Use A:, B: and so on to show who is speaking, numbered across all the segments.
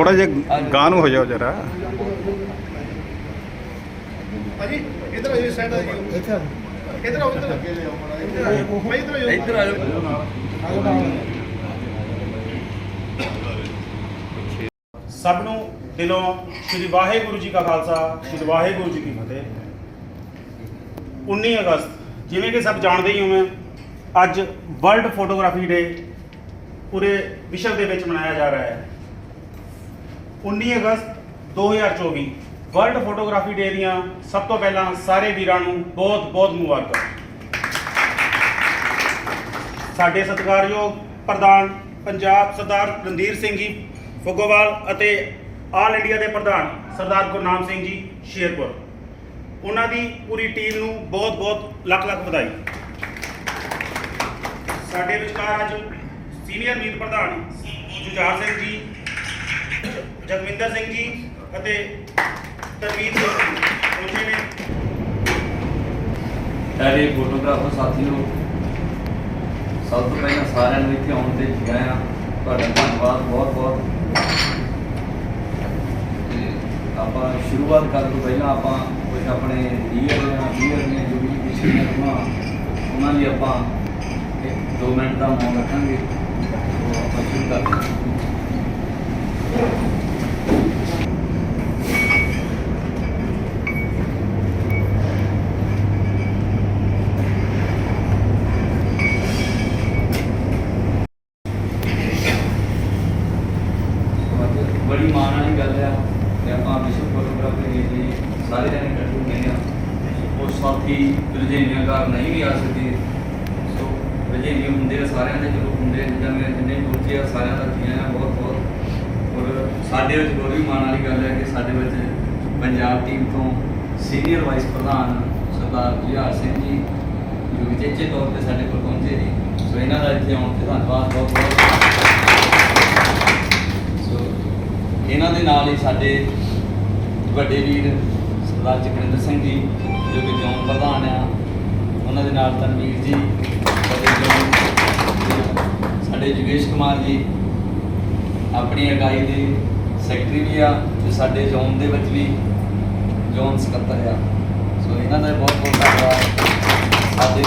A: ਥੋੜਾ ਜਿਹਾ ਗਾਂ ਨੂੰ ਹੋ ਜਾਓ ਜਰਾ।
B: ਭਾਜੀ ਇਧਰ ਆਓ ਇਸ ਸਾਈਡ ਆ ਜਾਓ
C: ਇੱਥੇ
B: ਇਧਰ ਆਓ ਇਧਰ ਅੱਗੇ ਜਾਓ ਭਾਈ ਇਧਰ ਆਓ
D: ਇੱਧਰ ਆ ਜਾਓ।
E: ਸਭ ਨੂੰ ਦਿਲੋਂ ਸ੍ਰੀ ਵਾਹਿਗੁਰੂ ਜੀ ਕਾ ਖਾਲਸਾ ਸ੍ਰੀ ਵਾਹਿਗੁਰੂ ਜੀ ਕੀ ਫਤਿਹ। 19 ਅਗਸਤ ਜਿਵੇਂ ਕਿ ਸਭ ਜਾਣਦੇ ਹੀ ਹੋਵੇਂ ਅੱਜ ਵਰਲਡ ਫੋਟੋਗ੍ਰਾਫੀ ਡੇ ਪੂਰੇ ਵਿਸ਼ਵ ਦੇ ਵਿੱਚ ਮਨਾਇਆ ਜਾ ਰਿਹਾ ਹੈ। 19 ਅਗਸਤ 2024 ਵਰਲਡ ਫੋਟੋਗ੍ਰਾਫੀ ਡੇ ਦੀਆਂ ਸਭ ਤੋਂ ਪਹਿਲਾਂ ਸਾਰੇ ਵੀਰਾਂ ਨੂੰ ਬਹੁਤ ਬਹੁਤ ਮੁਬਾਰਕਾਂ। ਸਾਡੇ ਸਤਿਕਾਰਯੋਗ ਪ੍ਰਧਾਨ ਪੰਜਾਬ ਸਰਦਾਰ ਰਣਧੀਰ ਸਿੰਘ ਜੀ, ਫੁੱਗੋਵਾਲ ਅਤੇ ਆਲ ਇੰਡੀਆ ਦੇ ਪ੍ਰਧਾਨ ਸਰਦਾਰ ਗੁਰਨਾਮ ਸਿੰਘ ਜੀ, ਸ਼ੇਰਪੁਰ। ਉਹਨਾਂ ਦੀ ਪੂਰੀ ਟੀਮ ਨੂੰ ਬਹੁਤ ਬਹੁਤ ਲੱਖ ਲੱਖ ਵਧਾਈ। ਸਾਡੇ ਵਿਚਕਾਰ ਅੱਜ ਸੀਨੀਅਰ ਮੀਤ ਪ੍ਰਧਾਨ ਜੁਝਾਰ ਸਿੰਘ ਜੀ ਜਗਵਿੰਦਰ ਸਿੰਘ ਜੀ ਅਤੇ ਤਰਵੀਰ ਸਿੰਘ ਜੀ ਪਹੁੰਚੇ ਨੇ
D: ਸਾਰੇ ਫੋਟੋਗ੍ਰਾਫਰ ਸਾਥੀਓ, ਸਭ ਤੋਂ ਪਹਿਲਾਂ ਸਾਰਿਆਂ ਨੂੰ ਇੱਥੇ ਆਉਣ ਤੇ ਜਗਾਇਆ ਤੁਹਾਡਾ ਧੰਨਵਾਦ ਬਹੁਤ ਬਹੁਤ। ਆਪਾਂ ਸ਼ੁਰੂਆਤ ਕਰਨ ਤੋਂ ਪਹਿਲਾਂ ਆਪਾਂ ਕੁਝ ਆਪਣੇ ਡੀਅਰ ਜਾਂ ਡੀਅਰ ਨੇ ਜੋ ਵੀ ਪਿਛਲੀਆਂ ਰੂਹਾਂ ਉਹਨਾਂ ਲਈ ਆਪਾਂ 2 ਮਿੰਟ ਦਾ ਮੌਨ ਰੱਖਾਂਗੇ। ਆਪਾਂ ਸ਼ੁਰੂ ਕਰਦੇ ਹਾਂ ਅੱਜ ਬੜੀ ਮਾਣ ਵਾਲੀ ਗੱਲ ਆ ਕਿ ਆਪਾਂ ਵਿਸ਼ਵ ਫੋਟੋਗ੍ਰਾਫੀ ਦੇ ਲਈ ਸਾਰੇ ਜਣੇ ਇਕੱਠੇ ਹੋਏ ਆ ਉਹ ਸਾਥੀ ਰਜੇਨੀਆਂ ਘਰ ਨਹੀਂ ਵੀ ਆ ਸਕੇ ਸੋ ਰਜੇਨੀ ਹੁੰਦੇ ਆ ਸਾਰਿਆਂ ਦੇ ਜਦੋਂ ਹੁੰਦੇ ਆ, ਜਿੱਦਾਂ ਮੇਰੇ ਜਿੰਨੇ ਪਹੁੰਚੇ ਆ ਸਾਰਿਆਂ ਦਾ ਜੀਆਂ ਆ ਬਹੁਤ ਬਹੁਤ ਔਰ ਸਾਡੇ ਵਿੱਚ ਹੋਰ ਵੀ ਮਾਣ ਵਾਲੀ ਗੱਲ ਹੈ ਕਿ ਸਾਡੇ ਵਿੱਚ ਪੰਜਾਬ ਟੀਮ ਤੋਂ ਸੀਨੀਅਰ ਵਾਈਸ ਪ੍ਰਧਾਨ ਸਰਦਾਰ ਜੁਝਾਰ ਸਿੰਘ ਜੀ, ਜੋ ਵਿਚੇਚੇ ਤੌਰ ਤੇ ਸਾਡੇ ਕੋਲ ਪਹੁੰਚੇ ਨੇ। ਸੋ ਇਹਨਾਂ ਦਾ ਇੱਥੇ ਆਉਣ ਤੇ ਧੰਨਵਾਦ, ਬਹੁਤ ਬਹੁਤ ਸੋ ਇਹਨਾਂ ਦੇ ਨਾਲ ਹੀ ਸਾਡੇ ਵੱਡੇ ਵੀਰ ਸਰਦਾਰ ਜਗਰਿੰਦਰ ਸਿੰਘ ਜੀ, ਜੋ ਕਿ ਜੌਨ ਪ੍ਰਧਾਨ ਆ, ਉਹਨਾਂ ਦੇ ਨਾਲ ਤਨਵੀਰ ਜੀ, ਸਾਡੇ ਜੌਨ ਕੁਮਾਰ ਜੀ, ਆਪਣੀ ਇਕਾਈ ਦੇ ਸੈਕਟਰੀ ਵੀ ਆ। ਤੇ ਸਾਡੇ ਜ਼ੋਨ ਦੇ ਵਿੱਚ ਵੀ ਜ਼ੋਨ ਸਕੱਤਰ ਆ। ਸੋ ਇਹਨਾਂ ਦਾ ਬਹੁਤ ਬਹੁਤ ਧੰਨਵਾਦ। ਸਾਡੇ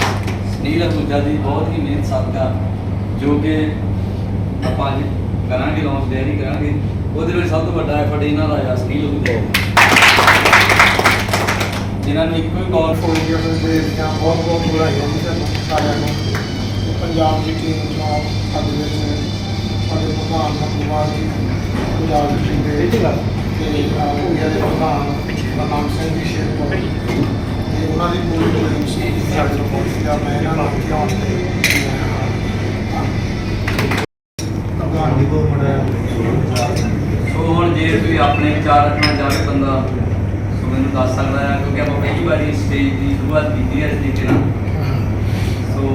D: ਸੁਨੀਲ ਅਹੂਜਾ ਜੀ ਬਹੁਤ ਹੀ ਮਿਹਨਤ ਸਦਕਾ ਜੋ ਕਿ ਆਪਾਂ ਅੱਜ ਕਰਾਂਗੇ ਲਾਂਚ ਡੇਅਰੀ ਕਰਾਂਗੇ। ਉਹਦੇ ਵਿੱਚ ਸਭ ਤੋਂ ਵੱਡਾ ਐਫਰਟ ਇਹਨਾਂ ਦਾ ਆ ਸੁਨੀਲ ਅਹੂਜਾ ਜਿਨ੍ਹਾਂ ਨੂੰ ਇੱਕੋ ਹੀ ਕਾਲ
C: ਫੋਨ ਦੇ ਜਾਂ ਬਹੁਤ ਬਹੁਤ ਵਧਾਈਆਂ ਜੀ ਤੁਹਾਨੂੰ ਸਾਰਿਆਂ ਨੂੰ। ਤੇ ਪੰਜਾਬ ਦੀ ਟੀਮ ਨੂੰ ਸਾਡੇ ਵਿੱਚ ਸਾਡੇ ਪ੍ਰਧਾਨ ਕੁਮਾਰ ਜੀ ਪੰਜਾਬ ਦੀ ਟੀਮ ਦੇ ਤੇ ਇੰਡੀਆ ਦੇ ਪ੍ਰਧਾਨ ਪ੍ਰਧਾਨ ਸਿੰਘ ਜੀ ਸ਼ੇਰਪੁਰ ਤੇ ਉਹਨਾਂ ਦੀ ਪੂਰੀ ਟੀਮ ਸੀ ਸਾਡੇ ਕੋਲ ਪਹੁੰਚੀ ਆ ਮੈਂ ਇਹਨਾਂ ਨਾਲ ਕਿਉਂ
D: ਸੋ ਹੁਣ ਜੇ ਤੁਸੀਂ ਆਪਣੇ ਵਿਚਾਰ ਰੱਖਣਾ ਚਾਹੇ ਬੰਦਾ ਸੋ ਮੈਨੂੰ ਦੱਸ ਸਕਦਾ ਹੈ, ਕਿਉਂਕਿ ਆਪਾਂ ਪਹਿਲੀ ਵਾਰੀ ਸਟੇਜ ਦੀ ਸ਼ੁਰੂਆਤ ਕੀਤੀ ਹੈ ਇਸ ਤਰੀਕੇ ਨਾਲ। ਸੋ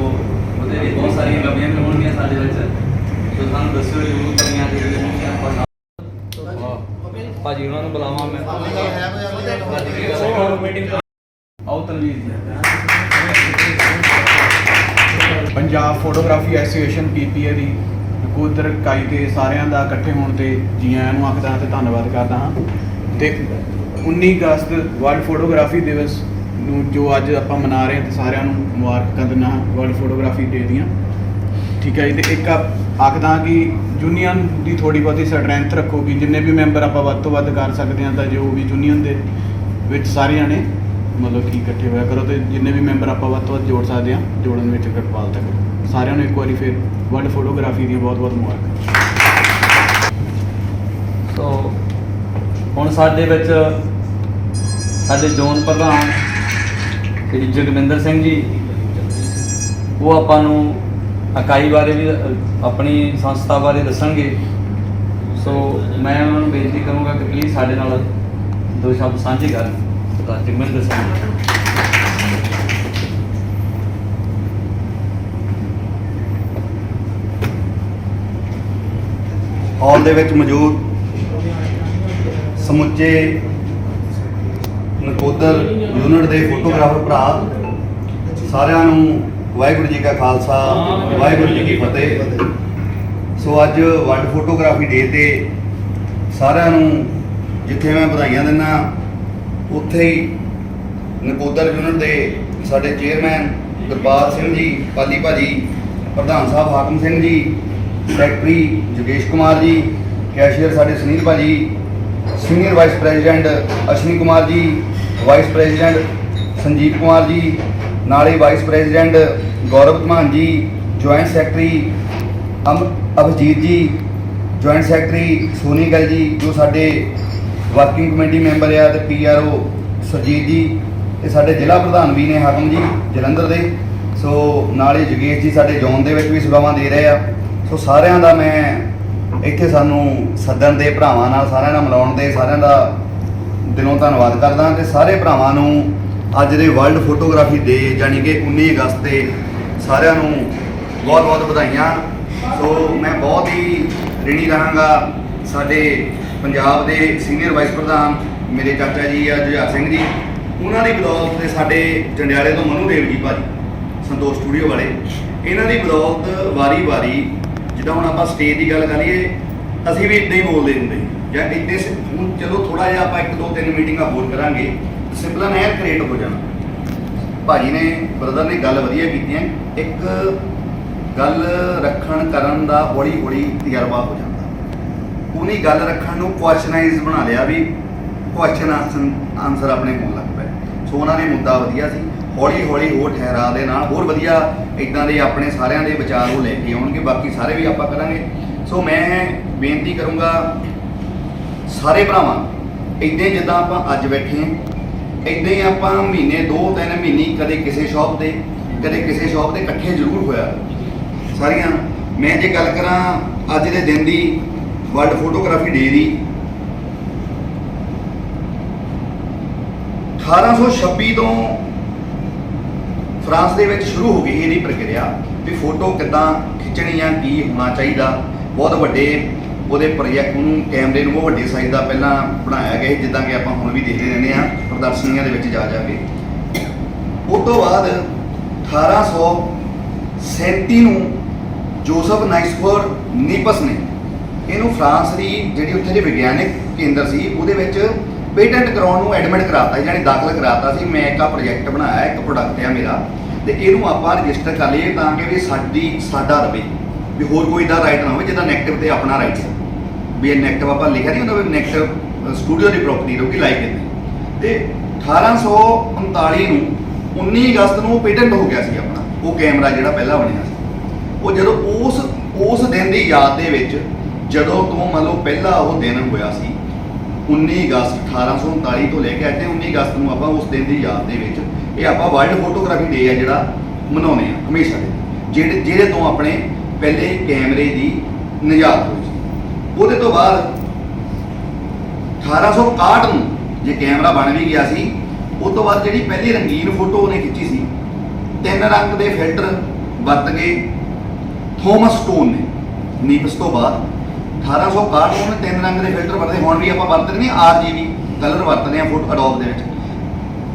D: ਉਹਦੇ ਵਿੱਚ ਬਹੁਤ ਸਾਰੀਆਂ ਕਮੀਆਂ ਵੀ ਹੋਣਗੀਆਂ ਸਾਡੇ ਵਿੱਚ। ਸੋ ਸਾਨੂੰ ਦੱਸਿਓ ਜ਼ਰੂਰ ਕਮੀਆਂ ਤੇ ਜਿਹੜੇ ਹੋਣਗੀਆਂ ਆਪਾਂ ਨਾਲ- ਭਾਜੀ ਉਹਨਾਂ ਨੂੰ ਬੁਲਾਵਾਂ ਮੈਂ। ਆਓ Tanveer ji.
A: Punjab photography association PPA ਦੀ ਨਕੋਦਰ ਇਕਾਈ ਦੇ ਸਾਰਿਆਂ ਦਾ ਇਕੱਠੇ ਹੋਣ ਤੇ ਜੀ ਆਇਆਂ ਨੂੰ ਆਖਦਾ ਹਾਂ ਤੇ ਧੰਨਵਾਦ ਕਰਦਾ ਹਾਂ। ਤੇ 19 ਅਗਸਤ ਵਰਲਡ ਫੋਟੋਗ੍ਰਾਫੀ ਦਿਵਸ ਨੂੰ ਜੋ ਅੱਜ ਆਪਾਂ ਮਨਾ ਰਹੇ ਹਾਂ ਤੇ ਸਾਰਿਆਂ ਨੂੰ ਮੁਬਾਰਕਾਂ ਦਿੰਦਾ ਹਾਂ ਵਰਲਡ ਫੋਟੋਗ੍ਰਾਫੀ ਡੇ ਦੀਆਂ। ਠੀਕ ਹੈ ਜੀ ਤੇ ਇੱਕ ਆਪ- ਆਖਦਾ ਕਿ ਯੂਨੀਅਨ ਦੀ ਥੋੜੀ ਬਹੁਤੀ ਸਟਰੈਂਥ ਰੱਖੋ ਕਿ ਜਿੰਨੇ ਵੀ ਮੈਂਬਰ ਆਪਾਂ ਵੱਧ ਤੋਂ ਵੱਧ ਕਰ ਸਕਦੇ ਹਾਂ ਤਾਂ ਜੋ ਵੀ ਯੂਨੀਅਨ ਦੇ ਵਿੱਚ ਸਾਰਿਆਂ ਨੇ ਮਤਲਬ ਕਿ ਇਕੱਠੇ ਹੋਇਆ ਕਰੋ ਤੇ ਜਿੰਨੇ ਵੀ ਮੈਂਬਰ ਆਪਾਂ ਵੱਧ ਤੋਂ ਵੱਧ ਜੋੜ ਸਕਦੇ ਹਾਂ, ਜੋੜਨ ਵਿੱਚ ਕਿਰਪਾਲਤਾ ਕਰੋ। ਸਾਰਿਆਂ ਨੂੰ ਇੱਕ ਵਾਰੀ ਫਿਰ ਵਰਲਡ ਫੋਟੋਗ੍ਰਾਫੀ ਦੀਆਂ ਬਹੁਤ ਬਹੁਤ ਮੁਬਾਰਕ।
D: ਸੋ, ਹੁਣ ਸਾਡੇ ਵਿੱਚ ਸਾਡੇ ਜ਼ੋਨ ਪ੍ਰਧਾਨ ਸ੍ਰੀ ਜਗਵਿੰਦਰ ਸਿੰਘ ਜੀ, ਉਹ ਆਪਾਂ ਨੂੰ ਇਕਾਈ ਬਾਰੇ ਵੀ ਆਪਣੀ ਸੰਸਥਾ ਬਾਰੇ ਦੱਸਣਗੇ। ਸੋ ਮੈਂ ਉਹਨਾਂ ਨੂੰ ਬੇਨਤੀ ਕਰੂੰਗਾ ਕਿ ਪਲੀਜ਼ ਸਾਡੇ ਨਾਲ ਦੋ ਸ਼ਬਦ ਸਾਂਝੇ ਕਰਨ ਸਰਦਾਰ ਜਗਵਿੰਦਰ ਸਿੰਘ
F: ਹਾਲ ਦੇ ਵਿੱਚ ਮੌਜੂਦ ਸਮੁੱਚੇ ਨਕੋਦਰ ਯੂਨਿਟ ਦੇ ਫੋਟੋਗ੍ਰਾਫਰ ਭਰਾ ਸਾਰਿਆਂ ਨੂੰ ਵਾਹਿਗੁਰੂ ਜੀ ਕਾ ਖਾਲਸਾ, ਵਾਹਿਗੁਰੂ ਜੀ ਕੀ ਫਤਿਹ। ਸੋ ਅੱਜ ਵਰਲਡ ਫੋਟੋਗ੍ਰਾਫੀ ਡੇ ਤੇ ਸਾਰਿਆਂ ਨੂੰ ਜਿੱਥੇ ਮੈਂ ਵਧਾਈਆਂ ਦਿੰਦਾ ਉੱਥੇ ਹੀ ਨਕੋਦਰ ਯੂਨਿਟ ਦੇ ਸਾਡੇ ਚੇਅਰਮੈਨ ਗੁਰਬਾਜ ਸਿੰਘ ਜੀ, ਪਾਲੀ ਭਾਜੀ, ਪ੍ਰਧਾਨ ਸਾਹਿਬ ਹਾਕਮ ਸਿੰਘ ਜੀ ਸੈਕਟਰੀ ਜੋਗੇਸ਼ ਕੁਮਾਰ ਜੀ ਕੈਸ਼ੀਅਰ ਸਾਡੇ ਸੁਨੀਲ ਭਾਜੀ senior vice president Ashwani Kumar ji vice president Sanjeev Kumar ਜੀ ਨਾਲੇ vice president Gaurav Dhaman ji joint secretary ਅਮ ਅਭਜੀਤ ਜੀ ਜੁਆਇੰਟ ਸੈਕਟਰੀ ਸੋਨੀ ਗਲ ਜੀ, ਜੋ ਸਾਡੇ ਵਰਕਿੰਗ ਕਮੇਟੀ ਮੈਂਬਰ ਆ ਤੇ ਪੀਆਰਓ ਸਰਜੀਤ ਜੀ ਤੇ ਸਾਡੇ ਜ਼ਿਲ੍ਹਾ ਪ੍ਰਧਾਨ ਵੀ ਨੇ ਹਾਕਮ ਜੀ, ਜਲੰਧਰ ਦੇ। ਸੋ ਨਾਲੇ ਜਗੇਸ਼ ਜੀ ਸਾਡੇ ਜ਼ੋਨ ਦੇ ਵਿੱਚ ਵੀ ਸੇਵਾਵਾਂ ਦੇ ਰਹੇ ਆ। ਸੋ ਸਾਰਿਆਂ ਦਾ ਮੈਂ ਇੱਥੇ ਸਾਨੂੰ ਸੱਦਣ ਦੇ, ਭਰਾਵਾਂ ਨਾਲ ਸਾਰਿਆਂ ਨਾਲ ਮਿਲਾਉਣ ਦੇ ਸਾਰਿਆਂ ਦਾ ਦਿਲੋਂ ਧੰਨਵਾਦ ਕਰਦਾ ਤੇ ਸਾਰੇ ਭਰਾਵਾਂ ਨੂੰ ਅੱਜ ਦੇ ਵਰਲਡ ਫੋਟੋਗ੍ਰਾਫੀ ਡੇ ਯਾਨੀ ਕਿ 19 ਅਗਸਤ ਤੇ ਸਾਰਿਆਂ ਨੂੰ ਬਹੁਤ ਬਹੁਤ ਵਧਾਈਆਂ। ਸੋ ਮੈਂ ਬਹੁਤ ਹੀ ਰਿਣੀ ਰਹਾਂਗਾ ਸਾਡੇ ਪੰਜਾਬ ਦੇ ਸੀਨੀਅਰ ਵਾਈਸ ਪ੍ਰਧਾਨ, ਮੇਰੇ ਚਾਚਾ ਜੀ ਆ, ਜੁਝਾਰ ਸਿੰਘ ਜੀ। ਉਹਨਾਂ ਦੀ ਬਦੌਲਤ ਤੇ ਸਾਡੇ ਜੰਡਿਆਲੇ ਤੋਂ ਮਨੂ ਦੇਵ ਜੀ ਭਾਜੀ, ਸੰਤੋਸ਼ ਸਟੂਡੀਓ ਵਾਲੇ। ਇਹਨਾਂ ਦੀ ਬਦੌਲਤ ਵਾਰੀ-ਵਾਰੀ, ਜਿੱਦਾਂ ਹੁਣ ਆਪਾਂ ਸਟੇਜ ਦੀ ਗੱਲ ਕਰੀਏ, ਅਸੀਂ ਵੀ ਇਦਾਂ ਹੀ ਬੋਲਦੇ ਹੁੰਦੇ। ਜਾਂ ਇੱਦਾਂ ਸ- ਹੁਣ ਚਲੋ ਥੋੜਾ ਜਿਹਾ ਆਪਾਂ ਇੱਕ ਦੋ ਤਿੰਨ ਮੀਟਿੰਗਾਂ ਹੋਰ ਕਰਾਂਗੇ। ਸਿੰਪਲਨ ਹੈ ਕ੍ਰੀਏਟ ਹੋ ਜਾਣਾ। ਭਾਜੀ ਨੇ ਬ੍ਰਦਰ ਨੇ ਗੱਲ ਵਧੀਆ ਕੀਤੀ ਹੈ। ਇੱਕ ਗੱਲ ਰੱਖਣ ਕਰਨ ਦਾ ਹੌਲੀ ਹੌਲੀ ਤਜਰਬਾ ਹੋ ਜਾਂਦਾ। ਉਹਨੇ ਗੱਲ ਰੱਖਣ ਨੂੰ ਕੁਐਸਚਨਾਈਜ਼ ਬਣਾ ਲਿਆ ਵੀ ਕੁਐਸਚਨ ਆਨਸਰ ਆਪਣੇ ਕੋਲ ਲੱਗ ਪਏ। ਸੋ ਉਹਨਾਂ ਨੇ ਮੁੱਦਾ ਵਧੀਆ ਸੀ। ਹੌਲੀ ਹੌਲੀ ਹੋਰ ਠਹਿਰਾ ਦੇ ਨਾਲ ਹੋਰ ਵਧੀਆ ਇਦਾਂ ਦੇ ਆਪਣੇ ਸਾਰਿਆਂ ਦੇ ਵਿਚਾਰ ਉਹ ਲੈ ਕੇ ਆਉਣਗੇ। ਬਾਕੀ ਸਾਰੇ ਵੀ ਆਪਾਂ ਕਰਾਂਗੇ। ਸੋ ਮੈਂ ਬੇਨਤੀ ਕਰੂੰਗਾ ਸਾਰੇ ਭਰਾਵਾਂ ਇਦਾਂ ਜਿੱਦਾਂ ਆਪਾਂ ਅੱਜ ਬੈਠੇ ਹਾਂ ਇਦਾਂ ਹੀ ਆਪਾਂ ਮਹੀਨੇ ਦੋ, ਤਿੰਨ ਮਹੀਨੇ ਕਦੇ ਕਿਸੇ ਸ਼ਾਪ ਤੇ, ਕਦੇ ਕਿਸੇ ਸ਼ਾਪ ਤੇ ਇਕੱਠੇ ਜ਼ਰੂਰ ਹੋਇਆ। ਸਾਰੀਆਂ, ਮੈਂ ਜੇ ਗੱਲ ਕਰਾਂ ਅੱਜ ਦੇ ਦਿਨ ਦੀ ਵਰਲਡ ਫੋਟੋਗ੍ਰਾਫੀ ਡੇ ਦੀ 1826 ਤੋਂ ਫਰਾਂਸ ਦੇ ਵਿੱਚ ਸ਼ੁਰੂ ਹੋ ਗਈ ਇਹਦੀ ਪ੍ਰਕਿਰਿਆ ਵੀ ਫੋਟੋ ਕਿੱਦਾਂ ਖਿੱਚਣੀ ਆ, ਕੀ ਹੋਣਾ ਚਾਹੀਦਾ। ਬਹੁਤ ਵੱਡੇ ਉਹਦੇ ਪ੍ਰੋਜੈਕਟ ਨੂੰ ਕੈਮਰੇ ਨੂੰ ਉਹ ਵੱਡੇ ਸਾਈਜ਼ ਦਾ ਪਹਿਲਾਂ ਬਣਾਇਆ ਗਿਆ ਸੀ, ਜਿੱਦਾਂ ਕਿ ਆਪਾਂ ਹੁਣ ਵੀ ਦੇਖਦੇ ਰਹਿੰਦੇ ਆ ਪ੍ਰਦਰਸ਼ਨੀਆਂ ਦੇ ਵਿੱਚ ਜਾ ਜਾ ਕੇ। ਉਸ ਤੋਂ ਬਾਅਦ 1837 ਨੂੰ ਜੋਸਫ ਨਾਈਸਫੋਰ ਨੀਪਸ ਨੇ ਇਹਨੂੰ ਫਰਾਂਸ ਦੀ ਜਿਹੜੀ ਉੱਥੇ ਦੀ ਵਿਗਿਆਨਿਕ ਕੇਂਦਰ ਸੀ ਉਹਦੇ ਵਿੱਚ ਪੇਟੈਂਟ ਕਰਾਉਣ ਨੂੰ ਐਡਮਿਟ ਕਰਾਤਾ ਯਾਨੀ ਦਾਖਲ ਕਰਾਤਾ ਸੀ। ਮੈਂ ਇੱਕ ਆ ਪ੍ਰੋਜੈਕਟ ਬਣਾਇਆ ਇੱਕ ਪ੍ਰੋਡਕਟ ਆ ਮੇਰਾ ਤੇ ਇਹਨੂੰ ਆਪਾਂ ਰਜਿਸਟਰ ਕਰ ਲਈਏ ਤਾਂ ਕਿ ਵੀ ਸਾਡੀ ਸਾਡਾ ਰਵੇ। ਵੀ ਹੋਰ ਕੋਈ ਦਾ ਰਾਈਟ ਨਾ ਹੋਵੇ ਜਿਹਦਾ ਨੈਗੇਟਿਵ ਤੇ ਆਪਣਾ ਰਾਈਟ ਹੈ ਵੀ ਇਹ ਨੈਗੇਟਿਵ ਆਪਾਂ ਲਿਖਿਆ ਨਹੀਂ ਹੁੰਦਾ ਵੀ ਨੈਗੇਟਿਵ ਸਟੂਡੀਓ ਦੀ ਪ੍ਰਾਪਰਟੀ ਰਹੂਗੀ ਲਾਈਕ ਇਹਦੀ ਤੇ 1839 ਨੂੰ 19 ਅਗਸਤ ਨੂੰ ਪੇਟੈਂਟ ਹੋ ਗਿਆ ਸੀ ਆਪਣਾ, ਉਹ ਕੈਮਰਾ ਜਿਹੜਾ ਪਹਿਲਾਂ ਬਣਿਆ ਸੀ। ਉਹ ਜਦੋਂ ਉਸ ਉਸ ਦਿਨ ਦੀ ਯਾਦ ਦੇ ਵਿੱਚ ਜਦੋਂ ਤੋਂ ਮੰਨ ਲਓ ਪਹਿਲਾ ਉਹ ਦਿਨ ਹੋਇਆ ਸੀ 19 ਅਗਸਤ 1839 ਤੋਂ ਲੈ ਕੇ ਅੱਜ ਦੇ 19 ਅਗਸਤ ਨੂੰ ਆਪਾਂ ਉਸ ਦਿਨ ਦੀ ਯਾਦ ਦੇ ਵਿੱਚ ਇਹ ਆਪਾਂ ਵਰਲਡ ਫੋਟੋਗ੍ਰਾਫੀ ਡੇ ਆ ਜਿਹੜਾ ਮਨਾਉਂਦੇ ਆ ਹਮੇਸ਼ਾ ਜਿਹੜੇ ਜਿਹੜੇ ਤੋਂ ਆਪਣੇ ਪਹਿਲੇ ਕੈਮਰੇ ਦੀ ਨਿਜਾਤ ਹੋਈ। ਉਹਦੇ ਤੋਂ ਬਾਅਦ 1861 ਨੂੰ ਜੇ ਕੈਮਰਾ ਬਣ ਵੀ ਗਿਆ ਸੀ ਉਸ ਤੋਂ ਬਾਅਦ ਜਿਹੜੀ ਪਹਿਲੀ ਰੰਗੀਨ ਫੋਟੋ ਉਹਨੇ ਖਿੱਚੀ ਸੀ, ਤਿੰਨ ਰੰਗ ਦੇ ਫਿਲਟਰ ਵਰਤ ਕੇ ਥੋਮਸ ਸਟੋਨ ਨੇ। ਨੀਪਸ ਤੋਂ ਬਾਅਦ 1861 ਨੂੰ ਉਹਨੇ ਤਿੰਨ ਰੰਗ ਦੇ ਫਿਲਟਰ ਵਰਤੇ, ਹੁਣ ਵੀ ਆਪਾਂ ਵਰਤਦੇ ਨਹੀਂ ਆਰਜੀਬੀ ਕਲਰ ਵਰਤਦੇ ਆ ਫੋਟੋ ਅਡੋਬ ਦੇ ਵਿੱਚ।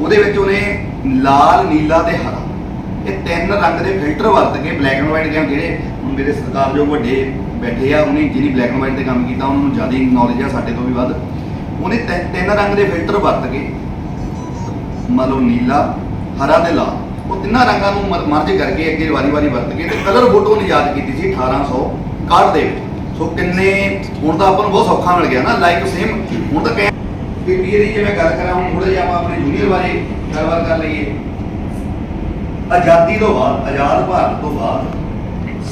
F: ਉਹਦੇ ਵਿੱਚ ਉਹਨੇ ਲਾਲ, ਨੀਲਾ ਤੇ ਹਰਾ ਇਹ ਤਿੰਨ ਰੰਗ ਦੇ ਫਿਲਟਰ ਵਰਤ ਕੇ ਬਲੈਕ ਐਂਡ ਵਾਈਟ ਦੇ ਜਿਹੜੇ ਹੁਣ ਮੇਰੇ ਸਰਕਾਰਯੋਗ ਵੱਡੇ ਬੈਠੇ ਆ, ਉਹਨੇ ਜਿਹਨੇ ਬਲੈਕ ਐਂਡ ਵਾਈਟ ਤੇ ਕੰਮ ਕੀਤਾ, ਉਹਨਾਂ ਨੂੰ ਜ਼ਿਆਦਾ ਨੌਲੇਜ ਆ ਸਾਡੇ ਤੋਂ ਵੀ ਵੱਧ। ਉਹਨੇ ਤਿੰਨ ਰੰਗ ਦੇ ਫਿਲਟਰ ਵਰਤ ਕੇ ਮੰਨ ਨੀਲਾ, ਹਰਾ ਤੇ ਲਾਲ, ਉਹ ਤਿੰਨਾਂ ਰੰਗਾਂ ਨੂੰ ਮਰਜ ਕਰਕੇ ਅੱਗੇ ਵਾਰੀ-ਵਾਰੀ ਵਰਤ ਕੇ ਤੇ ਕਲਰ ਫੋਟੋ ਨੇ ਯਾਦ ਕੀਤੀ ਸੀ 1861 ਦੇ ਵਿੱਚ। ਸੋ ਕਿੰਨੇ, ਹੁਣ ਤਾਂ ਆਪਾਂ ਨੂੰ ਬਹੁਤ ਸੌਖਾ ਮਿਲ ਗਿਆ ਨਾ ਲਾਈਕ ਸੇਮ ਹੁਣ ਤਾਂ ਕਹਿ ਪੀਪੀਏ ਦੀ ਜੇ ਮੈਂ ਗੱਲ ਕਰਾਂ, ਹੁਣ ਥੋੜਾ ਜਿਹਾ ਆਪਾਂ ਆਪਣੇ ਜੂਨੀਅਰ ਬਾਰੇ ਗੱਲਬਾਤ ਕਰ ਲਈਏ। ਆਜ਼ਾਦੀ ਤੋਂ ਬਾਅਦ, ਆਜ਼ਾਦ ਭਾਰਤ ਤੋਂ ਬਾਅਦ,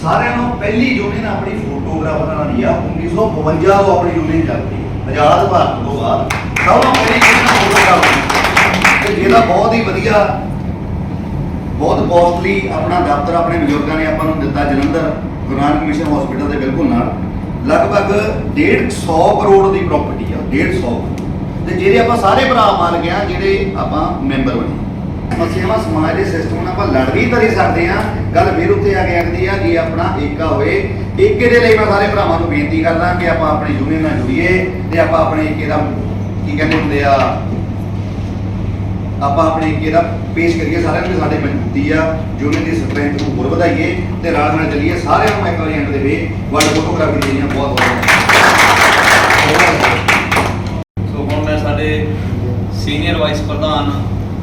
F: ਸਾਰਿਆਂ ਨੂੰ ਪਹਿਲੀ ਯੂਨੀਅਨ ਆਪਣੀ ਫੋਟੋਗ੍ਰਾਫਰਾਂ ਦੀ ਆ 1952 ਤੋਂ ਆਪਣੀ ਯੂਨੀਅਨ ਚੱਲਦੀ ਆਜ਼ਾਦ ਭਾਰਤ ਤੋਂ ਬਾਅਦ, ਸਭ ਤੋਂ ਪਹਿਲੀ ਯੂਨੀਅਨ ਫੋਟੋਗ੍ਰਾਫਰ ਤੇ ਜਿਹਦਾ ਬਹੁਤ ਹੀ ਵਧੀਆ, ਬਹੁਤ ਕੋਸਟਲੀ ਆਪਣਾ ਦਫ਼ਤਰ ਆਪਣੇ ਬਜ਼ੁਰਗਾਂ ਨੇ ਆਪਾਂ ਨੂੰ ਦਿੱਤਾ, ਜਲੰਧਰ, ਗੁਰੂ ਨਾਨਕ ਮਿਸ਼ਨ ਹਸਪੀਟਲ ਦੇ ਬਿਲਕੁਲ ਨਾਲ। ਲਗਭਗ 150 ਕਰੋੜ ਦੀ ਪ੍ਰਾਪਰਟੀ ਆ 150 ਤੇ ਜਿਹੜੇ ਆਪਾਂ ਸਾਰੇ ਭਰਾ ਮੰਨ ਗਿਆ, ਜਿਹੜੇ ਆਪਾਂ ਮੈਂਬਰ ਬਣੇ। ਮਸੀਹਾ ਸਮਾਜ ਦੇ ਸਿਸਟਮ ਨਾਲ ਆਪਾਂ ਲੜ ਵੀ ਤਰੀ ਸਕਦੇ ਆ ਗੱਲ ਫਿਰ ਉੱਤੇ ਆ ਕੇ ਆਖਦੀ ਆ ਜੇ ਆਪਣਾ ਏਕਾ ਹੋਏ। ਏਕੇ ਦੇ ਲਈ ਮੈਂ ਸਾਰੇ ਭਰਾਵਾਂ ਨੂੰ ਬੇਨਤੀ ਕਰਦਾ ਕਿ ਆਪਾਂ ਆਪਣੀ ਯੂਨੀਅਨ ਨਾਲ ਜੁੜੀਏ ਤੇ ਆਪਾਂ ਆਪਣੇ ਏਕੇ ਦਾ ਕੀ ਕਹਿੰਦੇ ਹੁੰਦੇ ਆ, ਆਪਾਂ ਆਪਣੇ ਏਕੇ ਦਾ ਪੇਸ਼ ਕਰੀਏ, ਸਾਰਿਆਂ ਨੂੰ ਸਾਡੇ ਮਜ਼ਬੂਤੀ ਆ ਯੂਨੀਅਨ ਦੀ ਸਟਰੈਂਥ ਨੂੰ ਹੋਰ ਵਧਾਈਏ ਤੇ ਰਾਜ ਨਾਲ ਚੱਲੀਏ। ਸਾਰਿਆਂ ਨੂੰ ਮੈਂ ਇੱਕ ਵਾਰੀ ਐਂਡ ਦੇ ਵੇ ਵਰਲਡ ਫੋਟੋਗ੍ਰਾਫੀ ਦੀਆਂ ਬਹੁਤ ਬਹੁਤ
D: ਸੀਨੀਅਰ ਵਾਈਸ ਪ੍ਰਧਾਨ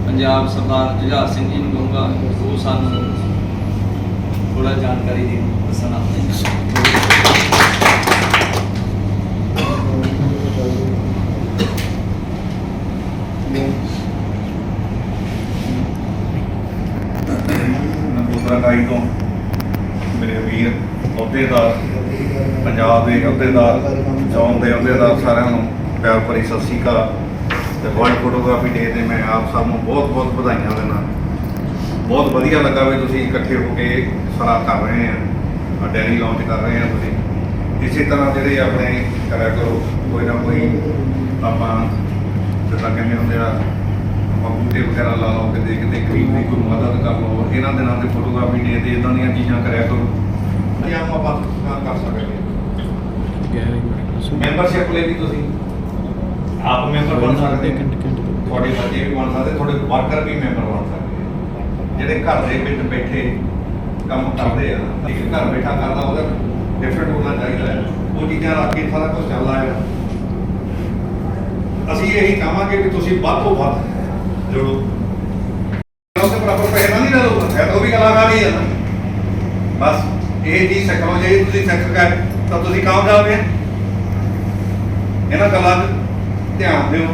D: ਪੰਜਾਬ ਸਰਦਾਰ ਜੁਝਾਰ ਸਿੰਘ ਜੀ ਨੂੰ ਕਹੂੰਗਾ, ਉਹ ਸਾਨੂੰ ਥੋੜਾ ਜਾਣਕਾਰੀ ਦੇ ਦੱਸਣ ਆਪਣੇ।
B: ਤੋਂ ਮੇਰੇ ਵੀਰ ਅਹੁਦੇਦਾਰ, ਪੰਜਾਬ ਦੇ ਅਹੁਦੇਦਾਰ, ਚੌਂਕ ਦੇ ਅਹੁਦੇਦਾਰ ਸਾਰਿਆਂ ਨੂੰ ਪਿਆਰ ਭਰੀ ਸਤਿ ਸ਼੍ਰੀ ਅਕਾਲ। ਤੇ ਵਰਲਡ ਫੋਟੋਗ੍ਰਾਫੀ ਡੇ ਤੇ ਮੈਂ ਆਪ ਸਭ ਨੂੰ ਬਹੁਤ ਬਹੁਤ ਵਧਾਈਆਂ ਦਿੰਦਾ ਬਹੁਤ ਵਧੀਆ ਲੱਗਾ ਵੀ ਤੁਸੀਂ ਇਕੱਠੇ ਹੋ ਕੇ ਸਾਰਾ ਕਰ ਰਹੇ ਆ ਡੈਰੀ ਲਾਂਚ ਕਰ ਰਹੇ ਆ ਤੁਸੀਂ। ਇਸੇ ਤਰ੍ਹਾਂ ਜਿਹੜੇ ਆਪਣੇ ਕਰਿਆ ਕਰੋ ਕੋਈ ਨਾ ਕੋਈ ਆਪਾਂ ਜਿੱਦਾਂ ਕਹਿੰਦੇ ਹੁੰਦੇ ਆ ਆਪਾਂ ਬੂਟੇ ਵਗੈਰਾ ਲਾ ਲਓ ਕਿਤੇ ਕਿਤੇ ਗਰੀਬ ਦੀ ਕੋਈ ਮਦਦ ਕਰ ਲਓ ਇਹਨਾਂ ਦਿਨਾਂ ਤੇ ਫੋਟੋਗ੍ਰਾਫੀ ਡੇ ਤੇ ਇਦਾਂ ਦੀਆਂ ਚੀਜ਼ਾਂ ਕਰਿਆ ਕਰੋ। ਜਾਂ ਆਪਾਂ ਕਰ- ਕਰ ਸਕਦੇ ਹਾਂ। ਮੈਂਬਰਸ਼ਿਪ ਲਈ ਵੀ ਤੁਸੀਂ ਆਪ ਮੈਂਬਰ ਬਣ ਸਕਦੇ। ਤੁਹਾਡੇ ਬੱਚੇ ਵੀ ਬਣ ਸਕਦੇ ਤੁਹਾਡੇ ਵਰਕਰ ਵੀ ਮੈਂਬਰ ਬਣ ਸਕਦੇ। ਆ। ਜਿਹੜੇ ਘਰ ਦੇ ਵਿੱਚ ਬੈਠੇ ਕੰਮ ਕਰਦੇ ਆ ਇੱਕ ਘਰ ਬੈਠਾ ਕਰਦਾ ਉਹਦਾ ਡਿਫਰੈਂਟ ਹੋਣਾ ਚਾਹੀਦਾ ਹੈ। ਉਹ ਚੀਜ਼ਾਂ ਰੱਖ ਕੇ ਸਾਰਾ ਕੁਝ ਚੱਲਦਾ ਹੈ। ਅਸੀਂ ਇਹੀ ਕਹਾਂਗੇ ਕਿ ਤੁਸੀਂ ਵੱਧ ਤੋਂ ਵੱਧ ਜੁੜੋ। ਉਹਦੇ ਬਰਾਬਰ ਪੈਸੇ ਨਾਲ ਨਹੀਂ ਹੈ ਤਾਂ ਉਹ ਵੀ ਕਲਾਕਾਰ ਹੀ ਨਾ ਬਸ ਇਹ ਚੀਜ਼ ਸਿੱਖ ਲਓ ਜੇ ਤੁਸੀਂ ਸਿੱਖ ਗਏ ਤਾਂ ਤੁਸੀਂ ਕਾਮਯਾਬ ਹੋ। ਇਹਨਾਂ ਗੱਲਾਂ ਧਿਆਨ ਦਿਓ।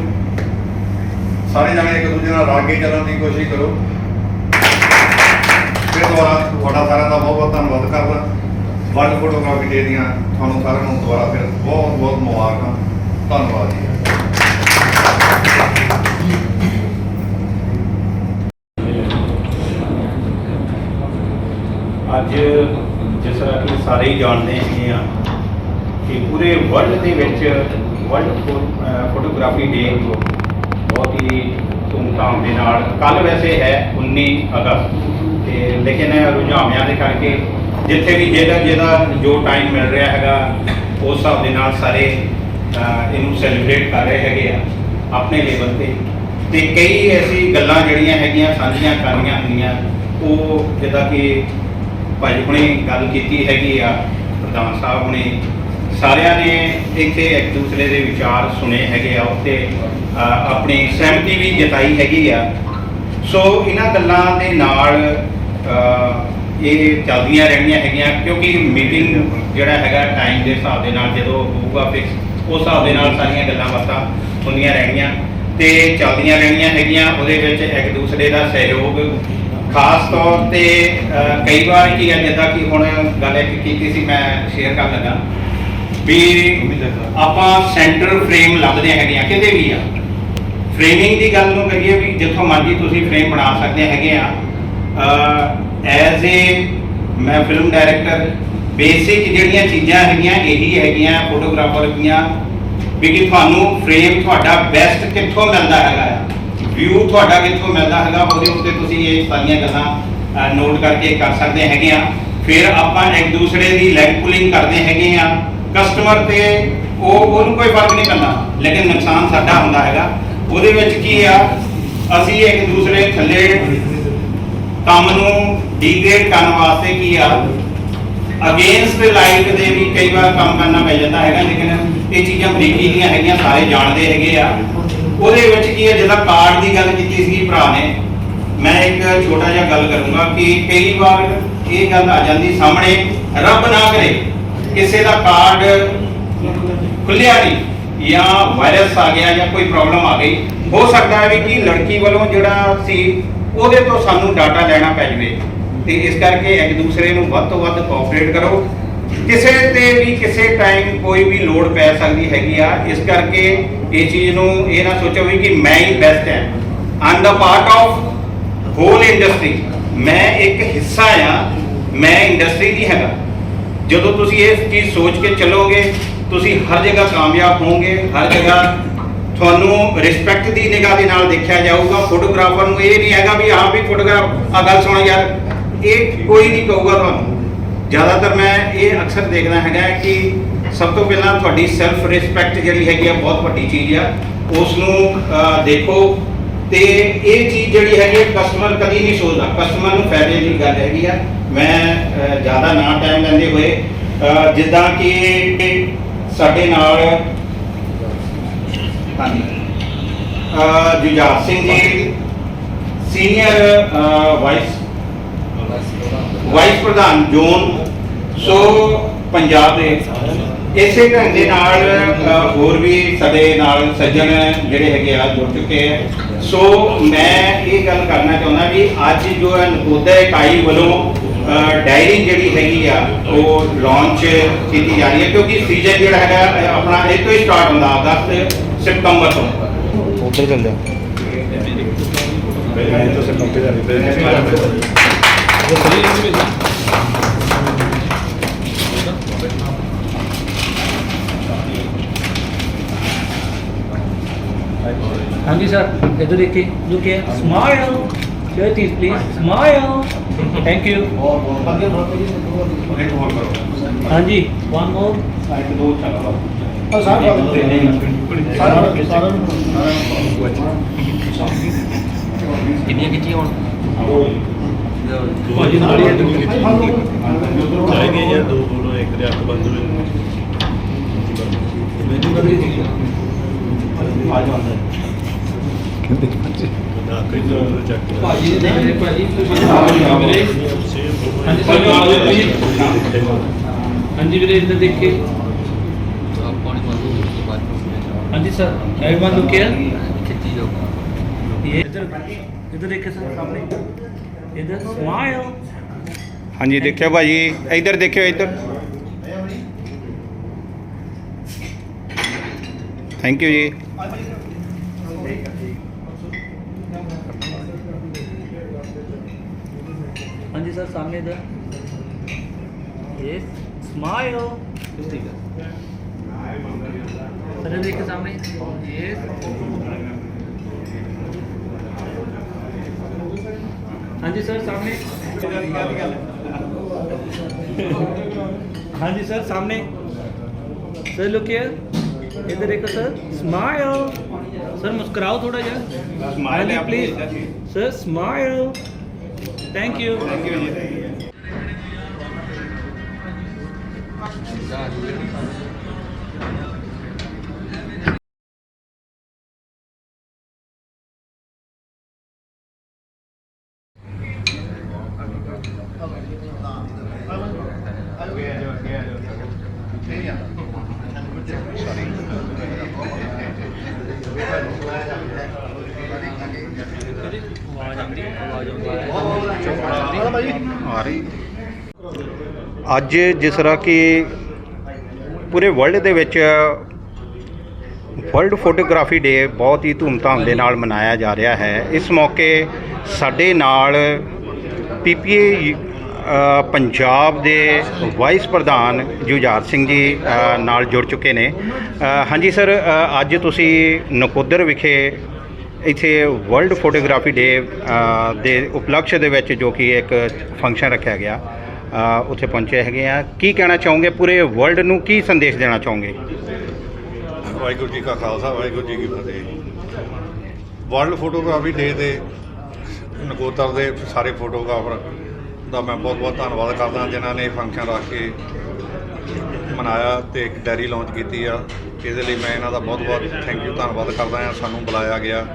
B: ਸਾਰੇ ਜਾਣੇ ਇੱਕ ਦੂਜੇ ਨਾਲ ਰਲ ਕੇ ਚੱਲਣ ਦੀ ਕੋਸ਼ਿਸ਼ ਕਰੋ। ਫਿਰ ਦੁਬਾਰਾ ਤੁਹਾਡਾ ਸਾਰਿਆਂ ਦਾ ਬਹੁਤ ਬਹੁਤ ਧੰਨਵਾਦ ਕਰਦਾ। ਵਰਲਡ ਫੋਟੋਗ੍ਰਾਫੀ ਡੇ ਦੀਆਂ ਤੁਹਾਨੂੰ ਸਾਰਿਆਂ ਨੂੰ ਦੁਬਾਰਾ ਫਿਰ ਬਹੁਤ ਬਹੁਤ ਮੁਬਾਰਕਾਂ। ਧੰਨਵਾਦ ਜੀ।
G: ਅੱਜ ਜਿਸ ਤਰ੍ਹਾਂ ਕਿ ਸਾਰੇ ਹੀ ਜਾਣਦੇ ਹੈਗੇ ਆ ਕਿ ਪੂਰੇ ਵਰਲਡ ਦੇ ਵਿੱਚ ਵਰਲਡ ਫੋਟੋਗ੍ਰਾਫੀ ਡੇ ਬਹੁਤ ਹੀ ਧੂਮਧਾਮ ਦੇ ਨਾਲ ਕੱਲ ਵੈਸੇ ਹੈ 19 ਅਗਸਤ ਤੇ ਲੇਕਿਨ ਰੁਝਾਵਿਆਂ ਦੇ ਕਰਕੇ ਜਿੱਥੇ ਵੀ ਜਿਹਦਾ ਜਿਹਦਾ ਜੋ ਟਾਈਮ ਮਿਲ ਰਿਹਾ ਹੈਗਾ, ਉਸ ਹਿਸਾਬ ਦੇ ਨਾਲ ਸਾਰੇ ਇਹਨੂੰ ਸੈਲੀਬ੍ਰੇਟ ਕਰ ਰਹੇ ਹੈਗੇ ਆ ਆਪਣੇ ਲੈਵਲ ਤੇ। ਤੇ ਕਈ ਐਸੀ ਗੱਲਾਂ ਜਿਹੜੀਆਂ ਹੈਗੀਆਂ, ਸਾਂਝੀਆਂ ਕਰਨੀਆਂ ਹੁੰਦੀਆਂ, ਉਹ ਜਿੱਦਾਂ ਕਿ ਭਾਈ ਹੁਣੇ ਗੱਲ ਕੀਤੀ ਹੈਗੀ ਆ, ਪ੍ਰਧਾਨ ਸਾਹਿਬ ਨੇ ਸਾਰਿਆਂ ਨੇ ਇੱਥੇ ਇੱਕ ਦੂਸਰੇ ਦੇ ਵਿਚਾਰ ਸੁਣੇ ਹੈਗੇ ਆ ਉੱਤੇ ਆਪਣੀ ਸਹਿਮਤੀ ਵੀ ਜਤਾਈ ਹੈਗੀ ਆ। ਸੋ ਇਹਨਾਂ ਗੱਲਾਂ ਦੇ ਨਾਲ ਇਹ ਚੱਲਦੀਆਂ ਰਹਿਣੀਆਂ ਹੈਗੀਆਂ, ਕਿਉਂਕਿ ਮੀਟਿੰਗ ਜਿਹੜਾ ਹੈਗਾ ਟਾਈਮ ਦੇ ਹਿਸਾਬ ਦੇ ਨਾਲ ਜਦੋਂ ਹੋਊਗਾ ਫਿਕਸ ਉਸ ਹਿਸਾਬ ਦੇ ਨਾਲ ਸਾਰੀਆਂ ਗੱਲਾਂ ਬਾਤਾਂ ਹੁੰਦੀਆਂ ਰਹਿਣੀਆਂ ਤੇ ਚੱਲਦੀਆਂ ਰਹਿਣੀਆਂ ਹੈਗੀਆਂ। ਉਹਦੇ ਵਿੱਚ ਇੱਕ ਦੂਸਰੇ ਦਾ ਸਹਿਯੋਗ ਖਾਸ ਤੌਰ ਤੇ ਕਈ ਵਾਰ ਕੀ ਹੈ ਜਿੱਦਾਂ ਕਿ ਹੁਣ ਗੱਲ ਇੱਕ ਕੀਤੀ ਸੀ, ਮੈਂ ਸ਼ੇਅਰ ਕਰਨ ਲੱਗਾ। ਵੀ ਆਪਾਂ ਸੈਂਟਰ ਫਰੇਮ ਲੱਭਦੇ ਹੈਗੇ ਆ, ਕਿਤੇ ਵੀ ਆ। ਫਰੇਮਿੰਗ ਦੀ ਗੱਲ ਨੂੰ ਕਰੀਏ ਵੀ ਜਿੱਥੋਂ ਮਰਜ਼ੀ ਤੁਸੀਂ ਫਰੇਮ ਬਣਾ ਸਕਦੇ ਹੈਗੇ ਆ। ਐਜ਼ ਏ ਮੈਂ ਫਿਲਮ ਡਾਇਰੈਕਟਰ ਬੇਸਿਕ ਜਿਹੜੀਆਂ ਚੀਜ਼ਾਂ ਹੈਗੀਆਂ, ਇਹੀ ਹੈਗੀਆਂ ਫੋਟੋਗ੍ਰਾਫਰ ਦੀਆਂ, ਵੀ ਕਿ ਤੁਹਾਨੂੰ ਫਰੇਮ ਤੁਹਾਡਾ ਬੈਸਟ ਕਿੱਥੋਂ ਮਿਲਦਾ ਹੈਗਾ ਵਿਊ ਤੁਹਾਡਾ ਕਿੱਥੋਂ ਮਿਲਦਾ ਹੈਗਾ, ਉਹਦੇ ਉੱਤੇ ਤੁਸੀਂ ਇਹ ਸਾਰੀਆਂ ਗੱਲਾਂ ਨੋਟ ਕਰਕੇ ਕਰ ਸਕਦੇ ਹੈਗੇ ਆ। ਫਿਰ ਆਪਾਂ ਇੱਕ ਦੂਸਰੇ ਦੀ ਲੈਗ ਪੁਲਿੰਗ ਕਰਦੇ ਹੈਗੇ ਆ। ਕਸਟਮਰ ਤੇ ਉਹ ਉਹਨੂੰ ਕੋਈ ਫ਼ਰਕ ਨਹੀਂ ਪੈਂਦਾ। ਲੇਕਿਨ ਨੁਕਸਾਨ ਸਾਡਾ ਹੁੰਦਾ ਹੈਗਾ। ਉਹਦੇ ਵਿੱਚ ਕੀ ਆ? ਅਸੀਂ ਇੱਕ ਦੂਸਰੇ ਥੱਲੇ ਕੰਮ ਨੂੰ ਡੀਗ੍ਰੇਡ ਕਰਨ ਵਾਸਤੇ ਕੀ ਆ? ਅਗੇਂਸਟ ਲਾਈਟ ਦੇ ਵੀ ਕਈ ਵਾਰ ਕੰਮ ਕਰਨਾ ਪੈ ਜਾਂਦਾ ਹੈਗਾ, ਲੇਕਿਨ ਇਹ ਚੀਜ਼ਾਂ ਬਰੀਕੀ ਦੀਆਂ ਹੈਗੀਆਂ, ਸਾਰੇ ਜਾਣਦੇ ਹੈਗੇ ਆ। ਉਹਦੇ ਵਿੱਚ ਕੀ ਹੈ ਜਦੋਂ ਕਾਰਡ ਦੀ ਗੱਲ ਕੀਤੀ ਸੀ ਭਰਾ ਨੇ, ਮੈਂ ਇੱਕ ਛੋਟਾ ਜਿਹਾ ਗੱਲ ਕਰੂੰਗਾ ਕਿ ਕਈ ਵਾਰ ਇਹ ਗੱਲ ਆ ਜਾਂਦੀ ਸਾਹਮਣੇ, ਰੱਬ ਨਾ ਕਰੇ। ਕਿਸੇ ਦਾ ਕਾਰਡ ਖੁੱਲਿਆ ਨਹੀਂ ਜਾਂ ਵਾਇਰਸ ਆ ਗਿਆ ਜਾਂ ਕੋਈ ਪ੍ਰੋਬਲਮ ਆ ਗਈ, ਹੋ ਸਕਦਾ ਹੈ ਵੀ ਕਿ ਲੜਕੀ ਵੱਲੋਂ ਜਿਹੜਾ ਸੀ, ਉਹਦੇ ਤੋਂ ਸਾਨੂੰ ਡਾਟਾ ਲੈਣਾ ਪੈ ਜਵੇ। ਤੇ ਇਸ ਕਰਕੇ ਇੱਕ ਦੂਸਰੇ ਨੂੰ ਵੱਧ ਤੋਂ ਵੱਧ ਕੋਆਪਰੇਟ ਕਰੋ। ਕਿਸੇ ਤੇ ਵੀ ਕਿਸੇ ਟਾਈਮ ਕੋਈ ਵੀ ਲੋੜ ਪੈ ਸਕਦੀ ਹੈਗੀ ਆ, ਇਸ ਕਰਕੇ ਇਹ ਚੀਜ਼ ਨੂੰ ਇਹ ਨਾ ਸੋਚੋ ਵੀ ਕਿ ਮੈਂ ਹੀ ਬੈਸਟ ਹਾਂ। ਆਨ ਦਾ ਪਾਰਟ ਆਫ ਹੋਲ ਇੰਡਸਟਰੀ ਮੈਂ ਇੱਕ ਹਿੱਸਾ ਆ ਮੈਂ ਇੰਡਸਟਰੀ ਨਹੀਂ ਹੈਗਾ। ਜਦੋਂ ਤੁਸੀਂ ਇਹ ਚੀਜ਼ ਸੋਚ ਕੇ ਚੱਲੋਗੇ, ਤੁਸੀਂ ਹਰ ਜਗ੍ਹਾ ਕਾਮਯਾਬ ਹੋਵੋਗੇ, ਹਰ ਜਗ੍ਹਾ ਤੁਹਾਨੂੰ ਰਿਸਪੈਕਟ ਦੀ ਨਿਗਾਹ ਦੇ ਨਾਲ ਦੇਖਿਆ ਜਾਊਗਾ। ਫੋਟੋਗ੍ਰਾਫਰ ਨੂੰ ਇਹ ਨਹੀਂ ਹੈਗਾ ਵੀ ਹਾਂ ਵੀ ਫੋਟੋਗ੍ਰਾਫ ਆ ਗੱਲ ਸੁਣ ਯਾਰ, ਇਹ ਕੋਈ ਨਹੀਂ ਕਹੂਗਾ ਤੁਹਾਨੂੰ। ਜ਼ਿਆਦਾਤਰ ਮੈਂ ਇਹ ਅਕਸਰ ਦੇਖਦਾ ਹੈਗਾ ਕਿ ਸਭ ਤੋਂ ਪਹਿਲਾਂ ਤੁਹਾਡੀ ਸੈਲਫ ਰਿਸਪੈਕਟ ਜਿਹੜੀ ਹੈਗੀ ਆ, ਬਹੁਤ ਵੱਡੀ ਚੀਜ਼ ਆ। ਉਸ ਨੂੰ ਦੇਖੋ ਤੇ ਇਹ ਚੀਜ਼ ਜਿਹੜੀ ਹੈਗੀ ਹੈ ਕਸਟਮਰ ਕਦੀ ਨਹੀਂ ਸੋਚਦਾ। ਕਸਟਮਰ ਨੂੰ ਫਾਇਦੇ ਦੀ ਗੱਲ ਹੈਗੀ ਆ। ਮੈਂ ਜ਼ਿਆਦਾ ਨਾ ਟਾਈਮ ਲੈਂਦੇ ਹੋਏ ਜਿੱਦਾਂ ਕਿ ਸਾਡੇ ਨਾਲ ਹਾਂਜੀ Jujhar Singh ji senior vice vice ਪ੍ਰਧਾਨ ਜ਼ੋਨ, ਸੋ ਪੰਜਾਬ ਦੇ। ਇਸੇ ਢੰਗ ਦੇ ਨਾਲ ਹੋਰ ਵੀ ਸਾਡੇ ਨਾਲ ਸੱਜਣ ਜਿਹੜੇ ਹੈਗੇ ਆ, ਜੁੜ ਚੁੱਕੇ ਹੈ ਸੋ ਮੈਂ ਇਹ ਗੱਲ ਕਰਨਾ ਚਾਹੁੰਦਾ ਵੀ ਅੱਜ ਜੋ ਹੈ ਨਕੋਦਰ ਇਕਾਈ ਵੱਲੋਂ ਡਾਇਰੀ ਜਿਹੜੀ ਹੈਗੀ ਆ ਉਹ ਲਾਂਚ ਕੀਤੀ ਜਾ ਰਹੀ ਹੈ ਕਿਉਂਕਿ ਸੀਜ਼ਨ ਜਿਹੜਾ ਹੈਗਾ ਆਪਣਾ ਇਹ ਤੋਂ ਹੀ ਸਟਾਰਟ ਹੁੰਦਾ ਅਗਸਤ ਸਤੰਬਰ ਤੋਂ।
A: ਉੱਧਰ ਚੱਲ ਜਾ।
H: हाँ जी सर इधर देखिए look smile Thirties, please. Smile. Thank you. हाँ जी one more.
D: ਕਿੰਨੀਆਂ ਕਿੱਥੀਆਂ ਹੁਣ
H: ਭਾਜੀ ਨਾਲ ਹੀ
I: ਚਾਹੀਦੀਆਂ ਯਾਰ ਦੋ ਬੋਲੋ ਇੱਕ ਦੇ ਅੱਖ ਬੰਦ ਹੋਏ ਨਾ ਕਈ ਦੋ ਚੱਕ
H: ਭਾਜੀ ਨੇ ਮੇਰੇ ਭਾਜੀ ਮੇਰੇ हाँ जी सर आ जाओ जी हाँ जी ਵੀਰੇ ਇੱਧਰ ਦੇਖੇ हाँ जी सर everyone look here ये इधर इधर देखे सर सामने इधर स्माइल
G: ਹਾਂਜੀ ਦੇਖਿਓ ਭਾਜੀ ਇੱਧਰ ਦੇਖਿਓ ਇੱਧਰ ਥੈਂਕ ਯੂ ਜੀ
H: हाँ जी सर सामने इधर। यस स्माइल सर देखिए सामने। यस हाँ जी सर सामने। हाँ जी सर सामने। सर लुक हियर इधर देखो सर स्माइल सर मुस्कुराओ थोड़ा यार smile please sir smile Thank you.
G: Thank you. Sorry. ਅੱਜ ਜਿਸ ਤਰ੍ਹਾਂ ਕਿ ਪੂਰੇ ਵਰਲਡ ਦੇ ਵਿੱਚ ਵਰਲਡ ਫੋਟੋਗ੍ਰਾਫੀ ਡੇ ਬਹੁਤ ਹੀ ਧੂਮਧਾਮ ਦੇ ਨਾਲ ਮਨਾਇਆ ਜਾ ਰਿਹਾ ਹੈ। ਇਸ ਮੌਕੇ ਸਾਡੇ ਨਾਲ ਪੀਪੀਏ ਪੰਜਾਬ ਦੇ ਵਾਈਸ ਪ੍ਰਧਾਨ ਜੁਝਾਰ ਸਿੰਘ ਜੀ ਨਾਲ ਜੁੜ ਚੁੱਕੇ ਨੇ। ਹਾਂਜੀ ਸਰ ਅੱਜ ਤੁਸੀਂ ਨਕੋਦਰ ਵਿਖੇ ਇੱਥੇ ਵਰਲਡ ਫੋਟੋਗ੍ਰਾਫੀ ਡੇ ਦੇ ਉਪਲਕਸ਼ ਦੇ ਵਿੱਚ ਜੋ ਕਿ ਇੱਕ ਫੰਕਸ਼ਨ ਰੱਖਿਆ ਗਿਆ। ਉੱਥੇ ਪਹੁੰਚੇ ਹੈਗੇ ਆ। ਕੀ ਕਹਿਣਾ ਚਾਹੋਗੇ? ਪੂਰੇ ਵਰਲਡ ਨੂੰ ਕੀ ਸੰਦੇਸ਼ ਦੇਣਾ ਚਾਹੋਗੇ?
B: ਵਾਹਿਗੁਰੂ ਜੀ ਕਾ ਖਾਲਸਾ, ਵਾਹਿਗੁਰੂ ਜੀ ਕੀ ਫਤਿਹ। ਵਰਲਡ ਫੋਟੋਗ੍ਰਾਫੀ ਡੇ ਦੇ ਨਕੋਤਰ ਦੇ ਸਾਰੇ ਫੋਟੋਗ੍ਰਾਫਰ ਦਾ ਮੈਂ ਬਹੁਤ ਬਹੁਤ ਧੰਨਵਾਦ ਕਰਦਾ, ਜਿਨ੍ਹਾਂ ਨੇ ਇਹ ਫੰਕਸ਼ਨ ਰੱਖ ਕੇ ਮਨਾਇਆ ਤੇ ਇੱਕ ਡੈਰੀ ਲਾਂਚ ਕੀਤੀ ਆ। ਇਹਦੇ ਲਈ ਮੈਂ ਇਹਨਾਂ ਦਾ ਬਹੁਤ ਬਹੁਤ ਥੈਂਕ ਯੂ ਧੰਨਵਾਦ ਕਰਦਾ ਹਾਂ, ਸਾਨੂੰ ਬੁਲਾਇਆ ਗਿਆ।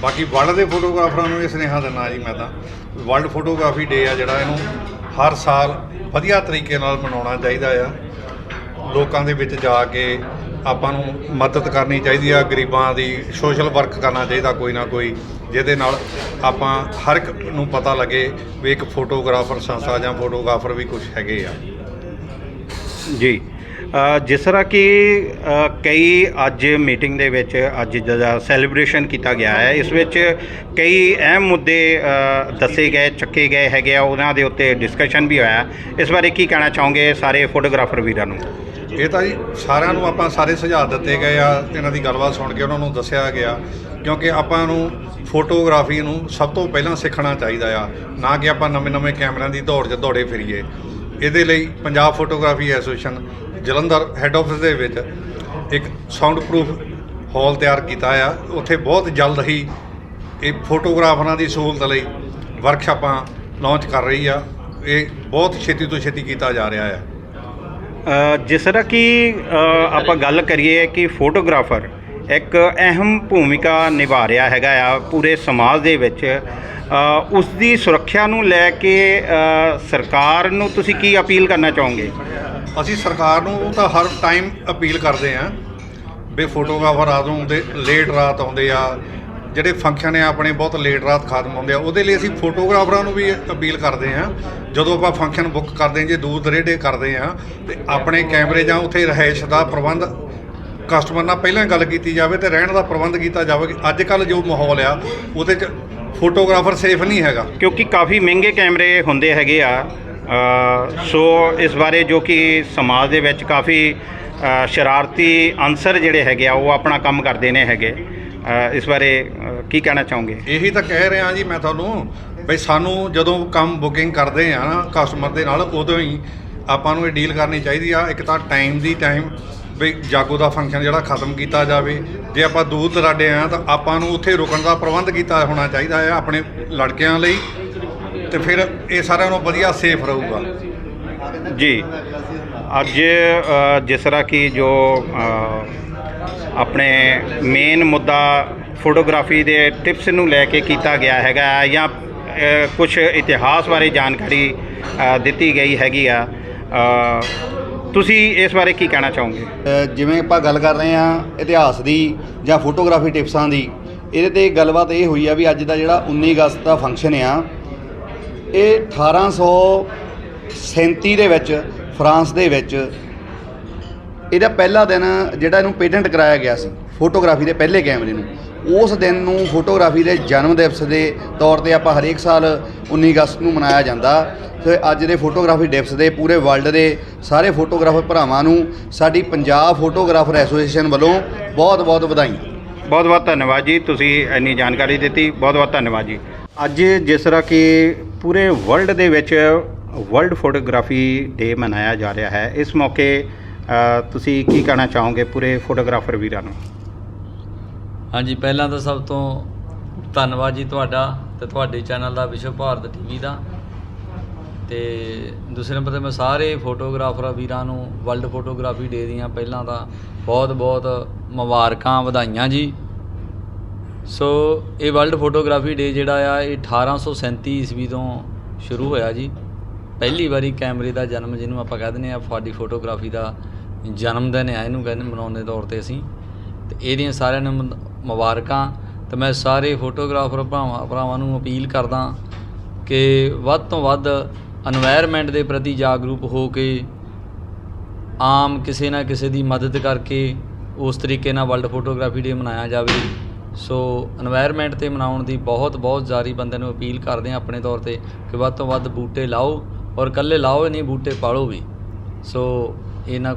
B: ਬਾਕੀ ਵਰਲਡ ਦੇ ਫੋਟੋਗ੍ਰਾਫਰਾਂ ਨੂੰ ਇਹ ਸੁਨੇਹਾ ਦਿੰਦਾ ਜੀ ਮੈਂ ਤਾਂ। ਵਰਲਡ ਫੋਟੋਗ੍ਰਾਫੀ ਡੇ ਆ ਜਿਹੜਾ ਇਹਨੂੰ ਹਰ ਸਾਲ ਵਧੀਆ ਤਰੀਕੇ ਨਾਲ ਮਨਾਉਣਾ ਚਾਹੀਦਾ ਆ। ਲੋਕਾਂ ਦੇ ਵਿੱਚ ਜਾ ਕੇ ਆਪਾਂ ਨੂੰ ਮਦਦ ਕਰਨੀ ਚਾਹੀਦੀ ਆ, ਗਰੀਬਾਂ ਦੀ ਸੋਸ਼ਲ ਵਰਕ ਕਰਨਾ ਚਾਹੀਦਾ ਕੋਈ ਨਾ ਕੋਈ, ਜਿਹਦੇ ਨਾਲ ਆਪਾਂ ਹਰ ਇੱਕ ਨੂੰ ਪਤਾ ਲੱਗੇ ਵੀ ਇੱਕ ਫੋਟੋਗ੍ਰਾਫਰ ਸੰਸਥਾ ਜਾਂ ਫੋਟੋਗ੍ਰਾਫਰ ਵੀ ਕੁਝ ਹੈਗੇ ਆ।
G: ਜੀ। ਜਿਸ ਤਰ੍ਹਾਂ ਕਿ ਕਈ ਅੱਜ ਮੀਟਿੰਗ ਦੇ ਵਿੱਚ ਅੱਜ ਜਿਹੜਾ ਸੈਲੀਬ੍ਰੇਸ਼ਨ ਕੀਤਾ ਗਿਆ ਹੈ। ਇਸ ਵਿੱਚ ਕਈ ਅਹਿਮ ਮੁੱਦੇ ਦੱਸੇ ਗਏ, ਚੱਕੇ ਗਏ ਹੈਗੇ ਆ। ਉਹਨਾਂ ਦੇ ਉੱਤੇ ਡਿਸਕਸ਼ਨ ਵੀ ਹੋਇਆ। ਇਸ ਬਾਰੇ ਕੀ ਕਹਿਣਾ ਚਾਹੋਗੇ ਸਾਰੇ ਫੋਟੋਗ੍ਰਾਫਰ ਵੀਰਾਂ ਨੂੰ?
B: ਇਹ ਤਾਂ ਜੀ ਸਾਰਿਆਂ ਨੂੰ ਆਪਾਂ ਸਾਰੇ ਸੁਝਾਅ ਦਿੱਤੇ ਗਏ ਆ। ਇਹਨਾਂ ਦੀ ਗੱਲਬਾਤ ਸੁਣ ਕੇ ਉਹਨਾਂ ਨੂੰ ਦੱਸਿਆ ਗਿਆ। ਕਿਉਂਕਿ ਆਪਾਂ ਨੂੰ ਫੋਟੋਗ੍ਰਾਫੀ ਨੂੰ ਸਭ ਤੋਂ ਪਹਿਲਾਂ ਸਿੱਖਣਾ ਚਾਹੀਦਾ ਆ। ਨਾ ਕਿ ਆਪਾਂ ਨਵੇਂ-ਨਵੇਂ ਕੈਮਰਿਆਂ ਦੀ ਦੌੜ 'ਚ ਦੌੜੇ ਫਿਰੀਏ। ਇਹਦੇ ਲਈ Punjab photography association Jalandhar head office ਦੇ ਵਿੱਚ ਇੱਕ ਸਾਊਂਡ ਪ੍ਰੂਫ ਹਾਲ ਤਿਆਰ ਕੀਤਾ ਆ। ਉੱਥੇ ਬਹੁਤ ਜਲਦ ਹੀ ਇਹ ਫੋਟੋਗ੍ਰਾਫਰਾਂ ਦੀ ਸਹੂਲਤ ਲਈ ਵਰਕਸ਼ਾਪਾਂ ਲਾਂਚ ਕਰ ਰਹੀ ਆ। ਇਹ ਬਹੁਤ ਛੇਤੀ ਤੋਂ ਛੇਤੀ ਕੀਤਾ ਜਾ ਰਿਹਾ ਆ।
G: ਜਿਸ ਤਰ੍ਹਾਂ ਕਿ ਆਪਾਂ ਗੱਲ ਕਰੀਏ ਕਿ ਫੋਟੋਗ੍ਰਾਫਰ ਇੱਕ ਅਹਿਮ ਭੂਮਿਕਾ ਨਿਭਾ ਰਿਹਾ ਹੈਗਾ ਆ ਪੂਰੇ ਸਮਾਜ ਦੇ ਵਿੱਚ। ਉਸ ਦੀ ਸੁਰੱਖਿਆ ਨੂੰ ਲੈ ਕੇ ਸਰਕਾਰ ਨੂੰ ਤੁਸੀਂ ਕੀ ਅਪੀਲ ਕਰਨਾ ਚਾਹੋਗੇ?
B: ਅਸੀਂ ਸਰਕਾਰ ਨੂੰ ਉਹ ਤਾਂ ਹਰ ਟਾਈਮ ਅਪੀਲ ਕਰਦੇ ਆਂ ਵੀ ਫੋਟੋਗ੍ਰਾਫਰ ਆਦੋਂ ਦੇ ਲੇਟ ਰਾਤ ਆਉਂਦੇ ਆ। ਜਿਹੜੇ ਫੰਕਸ਼ਨ ਆ, ਆਪਣੇ ਬਹੁਤ ਲੇਟ ਰਾਤ ਖਤਮ ਹੁੰਦੇ ਆ। ਉਹਦੇ ਲਈ ਅਸੀਂ ਫੋਟੋਗ੍ਰਾਫਰਾਂ ਨੂੰ ਵੀ ਅਪੀਲ ਕਰਦੇ ਆ ਜਦੋਂ ਆਪਾਂ ਫੰਕਸ਼ਨ ਬੁੱਕ ਕਰਦੇ ਜੇ ਦੂਰ ਦਰੇਡੇ ਕਰਦੇ ਆ ਤੇ ਆਪਣੇ ਕੈਮਰੇ ਜਾਂ ਉੱਥੇ ਰਹਿائش ਦਾ ਪ੍ਰਬੰਧ ਕਸਟਮਰ ਨਾਲ ਪਹਿਲਾਂ ਗੱਲ ਕੀਤੀ ਜਾਵੇ ਤੇ ਰਹਿਣ ਦਾ ਪ੍ਰਬੰਧ ਕੀਤਾ ਜਾਵੇ ਅੱਜ ਕੱਲ ਜੋ ਮਾਹੌਲ ਆ, ਉਹਦੇ ਚ ਫੋਟੋਗ੍ਰਾਫਰ ਸੇਫ ਨਹੀਂ ਹੈਗਾ।
G: ਕਿਉਂਕਿ ਕਾਫੀ ਮਹਿੰਗੇ ਕੈਮਰੇ ਹੁੰਦੇ ਹੈਗੇ ਆ। ਸੋ ਇਸ ਬਾਰੇ ਜੋ ਕਿ ਸਮਾਜ ਦੇ ਵਿੱਚ ਕਾਫੀ ਸ਼ਰਾਰਤੀ ਅਨਸਰ ਜਿਹੜੇ ਹੈਗੇ ਆ, ਉਹ ਆਪਣਾ ਕੰਮ ਕਰਦੇ ਨੇ ਹੈਗੇ। ਇਸ ਬਾਰੇ ਕੀ ਕਹਿਣਾ ਚਾਹੋਗੇ?
B: ਇਹੀ ਤਾਂ ਕਹਿ ਰਿਹਾ ਜੀ ਮੈਂ ਤੁਹਾਨੂੰ ਬਈ ਸਾਨੂੰ ਜਦੋਂ ਕੰਮ ਬੁਕਿੰਗ ਕਰਦੇ ਆ ਨਾ ਕਸਟਮਰ ਦੇ ਨਾਲ, ਉਦੋਂ ਹੀ ਆਪਾਂ ਨੂੰ ਇਹ ਡੀਲ ਕਰਨੀ ਚਾਹੀਦੀ ਆ। ਇੱਕ ਤਾਂ ਟਾਈਮ ਦੀ ਟਾਈਮ ਵੀ ਜਾਗੋ ਦਾ ਫੰਕਸ਼ਨ ਜਿਹੜਾ ਖਤਮ ਕੀਤਾ ਜਾਵੇ। ਜੇ ਆਪਾਂ ਦੂਰ ਦਰਾਡੇ ਆ ਤਾਂ ਆਪਾਂ ਨੂੰ ਉੱਥੇ ਰੁਕਣ ਦਾ ਪ੍ਰਬੰਧ ਕੀਤਾ ਹੋਣਾ ਚਾਹੀਦਾ ਹੈ ਆਪਣੇ ਲੜਕਿਆਂ ਲਈ। ਤੇ ਫਿਰ ਇਹ ਸਾਰਿਆਂ ਨੂੰ ਵਧੀਆ ਸੇਫ ਰਹੂਗਾ।
G: ਜੀ। ਅੱਜ ਜਿਸ ਤਰ੍ਹਾਂ ਕਿ ਜੋ ਆਪਣੇ ਮੇਨ ਮੁੱਦਾ ਫੋਟੋਗ੍ਰਾਫੀ ਦੇ ਟਿਪਸ ਨੂੰ ਲੈ ਕੇ ਕੀਤਾ ਗਿਆ ਹੈਗਾ ਜਾਂ ਕੁਝ ਇਤਿਹਾਸ ਬਾਰੇ ਜਾਣਕਾਰੀ ਦਿੱਤੀ ਗਈ ਹੈਗੀ ਆ ਤੁਸੀਂ ਇਸ ਬਾਰੇ ਕੀ ਕਹਿਣਾ ਚਾਹੋਗੇ?
F: ਜਿਵੇਂ ਆਪਾਂ ਗੱਲ ਕਰ ਰਹੇ ਹਾਂ ਇਤਿਹਾਸ ਦੀ ਜਾਂ ਫੋਟੋਗ੍ਰਾਫੀ ਟਿਪਸਾਂ ਦੀ ਇਹਦੇ ਤੇ ਗੱਲਬਾਤ ਇਹ ਹੋਈ ਆ ਵੀ ਅੱਜ ਦਾ ਜਿਹੜਾ 19 ਅਗਸਤ ਦਾ ਫੰਕਸ਼ਨ ਆ ਇਹ 1837 ਦੇ ਵਿੱਚ ਫਰਾਂਸ ਦੇ ਵਿੱਚ ਇਹਦਾ ਪਹਿਲਾ ਦਿਨ ਜਿਹੜਾ ਇਹਨੂੰ ਪੇਟੈਂਟ ਕਰਾਇਆ ਗਿਆ ਸੀ ਫੋਟੋਗ੍ਰਾਫੀ ਦੇ ਪਹਿਲੇ ਕੈਮਰੇ ਨੂੰ। ਉਸ ਦਿਨ ਨੂੰ ਫੋਟੋਗ੍ਰਾਫੀ ਦੇ ਜਨਮ ਦਿਵਸ ਦੇ ਤੌਰ ਤੇ ਆਪਾਂ ਹਰੇਕ ਸਾਲ 19 ਅਗਸਤ ਨੂੰ ਮਨਾਇਆ ਜਾਂਦਾ। ਤੇ ਅੱਜ ਦੇ ਫੋਟੋਗ੍ਰਾਫੀ ਦਿਵਸ ਦੇ ਪੂਰੇ ਵਰਲਡ ਦੇ ਸਾਰੇ ਫੋਟੋਗ੍ਰਾਫਰ ਭਰਾਵਾਂ ਨੂੰ ਸਾਡੀ ਪੰਜਾਬ ਫੋਟੋਗ੍ਰਾਫਰ ਐਸੋਸੀਏਸ਼ਨ ਵੱਲੋਂ ਬਹੁਤ-ਬਹੁਤ ਵਧਾਈਆਂ।
G: ਬਹੁਤ ਬਹੁਤ ਧੰਨਵਾਦ ਜੀ ਤੁਸੀਂ ਇੰਨੀ ਜਾਣਕਾਰੀ ਦਿੱਤੀ। ਬਹੁਤ ਬਹੁਤ ਧੰਨਵਾਦ ਜੀ। ਅੱਜ ਜਿਸ ਤਰ੍ਹਾਂ ਕਿ ਪੂਰੇ ਵਰਲਡ ਦੇ ਵਿੱਚ ਵਰਲਡ ਫੋਟੋਗ੍ਰਾਫੀ ਡੇ ਮਨਾਇਆ ਜਾ ਰਿਹਾ ਹੈ। ਇਸ ਮੌਕੇ ਤੁਸੀਂ ਕੀ ਕਹਿਣਾ ਚਾਹੋਗੇ ਪੂਰੇ ਫੋਟੋਗ੍ਰਾਫਰ ਵੀਰਾਂ ਨੂੰ?
D: ਹਾਂਜੀ, ਪਹਿਲਾਂ ਤਾਂ ਸਭ ਤੋਂ ਧੰਨਵਾਦ ਜੀ ਤੁਹਾਡਾ ਤੇ ਤੁਹਾਡੇ ਚੈਨਲ ਦਾ ਵਿਸ਼ਵ ਭਾਰਤ ਟੀਵੀ ਦਾ। ਤੇ ਦੂਸਰੇ ਨੰਬਰ ਤੇ ਮੈਂ ਸਾਰੇ ਫੋਟੋਗ੍ਰਾਫਰਾਂ ਵੀਰਾਂ ਨੂੰ ਵਰਲਡ ਫੋਟੋਗ੍ਰਾਫੀ ਡੇ ਦੀਆਂ ਪਹਿਲਾਂ ਤਾਂ ਬਹੁਤ ਬਹੁਤ ਮੁਬਾਰਕਾਂ ਵਧਾਈਆਂ ਜੀ। ਸੋ ਇਹ ਵਰਲਡ ਫੋਟੋਗ੍ਰਾਫੀ ਡੇ ਜਿਹੜਾ ਆ, ਇਹ 1837 ਈਸਵੀ ਤੋਂ ਸ਼ੁਰੂ ਹੋਇਆ ਜੀ। ਪਹਿਲੀ ਵਾਰੀ ਕੈਮਰੇ ਦਾ ਜਨਮ ਜਿਹਨੂੰ ਆਪਾਂ ਕਹਿ ਦਿੰਦੇ ਆ, ਫਾਡੀ ਫੋਟੋਗ੍ਰਾਫੀ ਦਾ ਜਨਮ ਦਿਨ ਆ ਇਹਨੂੰ ਕਹਿੰਦੇ ਮਨਾਉਣ ਦੇ ਤੌਰ ਤੇ ਅਸੀਂ। ਤੇ ਇਹਦੀਆਂ ਸਾਰਿਆਂ ਨੂੰ ਮੁਬਾਰਕਾਂ। ਤੇ ਮੈਂ ਸਾਰੇ ਫੋਟੋਗ੍ਰਾਫਰ ਭਰਾਵਾਂ ਭਰਾਵਾਂ ਨੂੰ ਅਪੀਲ ਕਰਦਾ ਕਿ ਵੱਧ ਤੋਂ ਵੱਧ এনवायरमेंट ਦੇ ਪ੍ਰਤੀ ਜਾਗਰੂਕ ਹੋ ਕੇ ਆਮ ਕਿਸੇ ਨਾ ਕਿਸੇ ਦੀ ਮਦਦ ਕਰਕੇ ਉਸ ਤਰੀਕੇ ਨਾਲ ਵਰਲਡ ਫੋਟੋਗ੍ਰਾਫੀ ਡੇ ਮਨਾਇਆ ਜਾਵੇ। ਸੋ এনवायरमेंट ਤੇ ਮਨਾਉਣ ਦੀ ਬਹੁਤ ਬਹੁਤ ਜਾਰੀ ਬੰਦੇ ਨੂੰ ਅਪੀਲ ਕਰਦੇ ਆ ਆਪਣੇ ਤੌਰ ਤੇ ਕਿ ਵੱਧ ਤੋਂ ਵੱਧ ਬੂਟੇ ਲਾਓ ਔਰ ਇਕੱਲੇ ਲਾਓ ਨਹੀਂ ਬੂਟੇ ਪਾਲੋ ਵੀ। ਸੋ ਇਹਨਾਂ